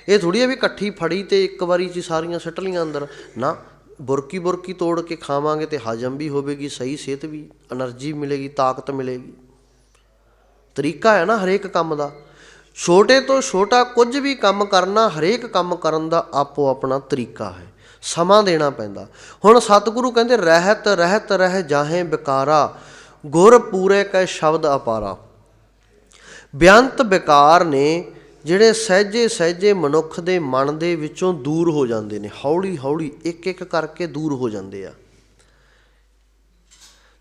Speaker 1: ਇਹ ਥੋੜੀ ਹੈ ਵੀ ਇਕੱਠੀ ਫੜੀ ਤੇ ਇੱਕ ਵਾਰੀ ਚ ਸਾਰੀਆਂ ਸੱਟ ਲੀਆਂ ਅੰਦਰ। ਨਾ, ਬੁਰਕੀ ਬੁਰਕੀ ਤੋੜ ਕੇ ਖਾਵਾਂਗੇ ਤੇ ਹਜਮ ਵੀ ਹੋਵੇਗੀ, ਸਹੀ ਸਿਹਤ ਵੀ એનર્ਜੀ ਮਿਲੇਗੀ, ਤਾਕਤ ਮਿਲੇਗੀ। ਤਰੀਕਾ ਹੈ ਨਾ ਹਰੇਕ ਕੰਮ ਦਾ। ਛੋਟੇ ਤੋਂ ਛੋਟਾ ਕੁਝ ਵੀ ਕੰਮ ਕਰਨਾ, ਹਰੇਕ ਕੰਮ ਕਰਨ ਦਾ ਆਪੋ ਆਪਣਾ ਤਰੀਕਾ ਹੈ। ਸਮਾਂ ਦੇਣਾ ਪੈਂਦਾ। ਹੁਣ ਸਤਿਗੁਰੂ ਕਹਿੰਦੇ, ਰਹਿਤ ਰਹਿਤ, ਰਹਿ ਜਾਹੇ ਵਿਕਾਰਾ ਗੁਰ ਪੂਰੇ ਕੈ ਸ਼ਬਦ ਅਪਾਰਾ। ਬਿਆੰਤ ਵਿਕਾਰ ਨੇ ਜਿਹੜੇ ਸਹਿਜੇ ਸਹਿਜੇ ਮਨੁੱਖ ਦੇ ਮਨ ਦੇ ਵਿੱਚੋਂ ਦੂਰ ਹੋ ਜਾਂਦੇ ਨੇ, ਹੌਲੀ ਹੌਲੀ ਇੱਕ ਇੱਕ ਕਰਕੇ ਦੂਰ ਹੋ ਜਾਂਦੇ ਆ।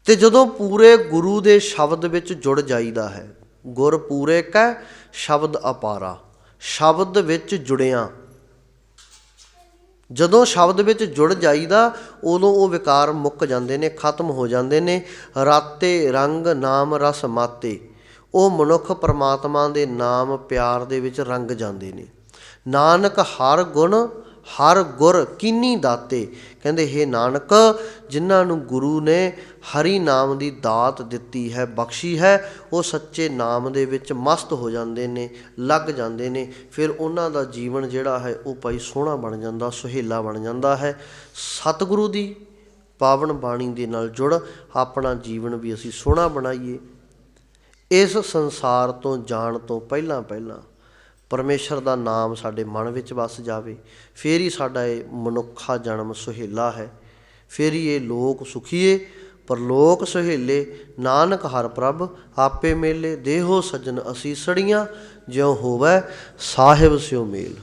Speaker 1: ਤੇ ਜਦੋਂ ਪੂਰੇ ਗੁਰੂ ਦੇ ਸ਼ਬਦ ਵਿੱਚ ਜੁੜ ਜਾਈਦਾ ਹੈ, ਗੁਰ ਪੂਰੇ ਕੈ ਸ਼ਬਦ ਅਪਾਰਾ, ਸ਼ਬਦ ਵਿੱਚ ਜੁੜਿਆ ਜਦੋਂ ਸ਼ਬਦ ਵਿੱਚ ਜੁੜ ਜਾਈਦਾ, ਉਦੋਂ ਉਹ ਵਿਕਾਰ ਮੁੱਕ ਜਾਂਦੇ ਨੇ, ਖਤਮ ਹੋ ਜਾਂਦੇ ਨੇ। ਰਾਤੇ ਰੰਗ, ਨਾਮ, ਰਸ ਮਾਤੇ। ਉਹ ਮਨੁੱਖ ਪਰਮਾਤਮਾ ਦੇ ਨਾਮ, ਪਿਆਰ ਦੇ ਵਿੱਚ ਰੰਗ ਜਾਂਦੇ ਨੇ। ਨਾਨਕ ਹਰ ਗੁਣ ਹਰ ਗੁਰ ਕੀਨੀ ਦਾਤੇ? ਕਹਿੰਦੇ हे ਨਾਨਕ, ਜਿਨ੍ਹਾਂ ਨੂੰ ਗੁਰੂ ਨੇ ਹਰੀ ਨਾਮ ਦੀ ਦਾਤ ਦਿੱਤੀ ਹੈ, ਬਖਸ਼ੀ ਹੈ, ਉਹ ਸੱਚੇ ਨਾਮ ਦੇ ਵਿੱਚ ਮਸਤ ਹੋ ਜਾਂਦੇ ਨੇ, ਲੱਗ ਜਾਂਦੇ ਨੇ। ਫਿਰ ਉਹਨਾਂ ਦਾ ਜੀਵਨ ਜਿਹੜਾ ਹੈ, ਉਹ ਭਾਈ ਸੋਹਣਾ ਬਣ ਜਾਂਦਾ, ਸੁਹੇਲਾ ਬਣ ਜਾਂਦਾ ਹੈ। ਸਤਿਗੁਰੂ ਦੀ ਪਾਵਨ ਬਾਣੀ ਦੇ ਨਾਲ ਜੁੜ ਆਪਣਾ ਜੀਵਨ ਵੀ ਅਸੀਂ ਸੋਹਣਾ ਬਣਾਈਏ। ਇਸ ਸੰਸਾਰ ਤੋਂ ਜਾਣ ਤੋਂ ਪਹਿਲਾਂ ਪਹਿਲਾਂ ਪਰਮੇਸ਼ਰ ਦਾ ਨਾਮ ਸਾਡੇ ਮਨ ਵਿੱਚ ਵਸ ਜਾਵੇ, ਫੇਰ ਹੀ ਸਾਡਾ ਇਹ ਮਨੁੱਖਾ ਜਨਮ ਸੁਹੇਲਾ ਹੈ। ਫੇਰ ਹੀ ਇਹ ਲੋਕ ਸੁਖੀਏ, ਪਰਲੋਕ ਸੁਹੇਲੇ, ਨਾਨਕ ਹਰ ਪ੍ਰਭ, ਆਪੇ ਮੇਲੇ, ਦੇਹੋ ਸਜਣ ਅਸੀਸੜੀਆਂ ਜਿਉ ਹੋਵੇ ਸਾਹਿਬ ਸਿਓ ਮੇਲ।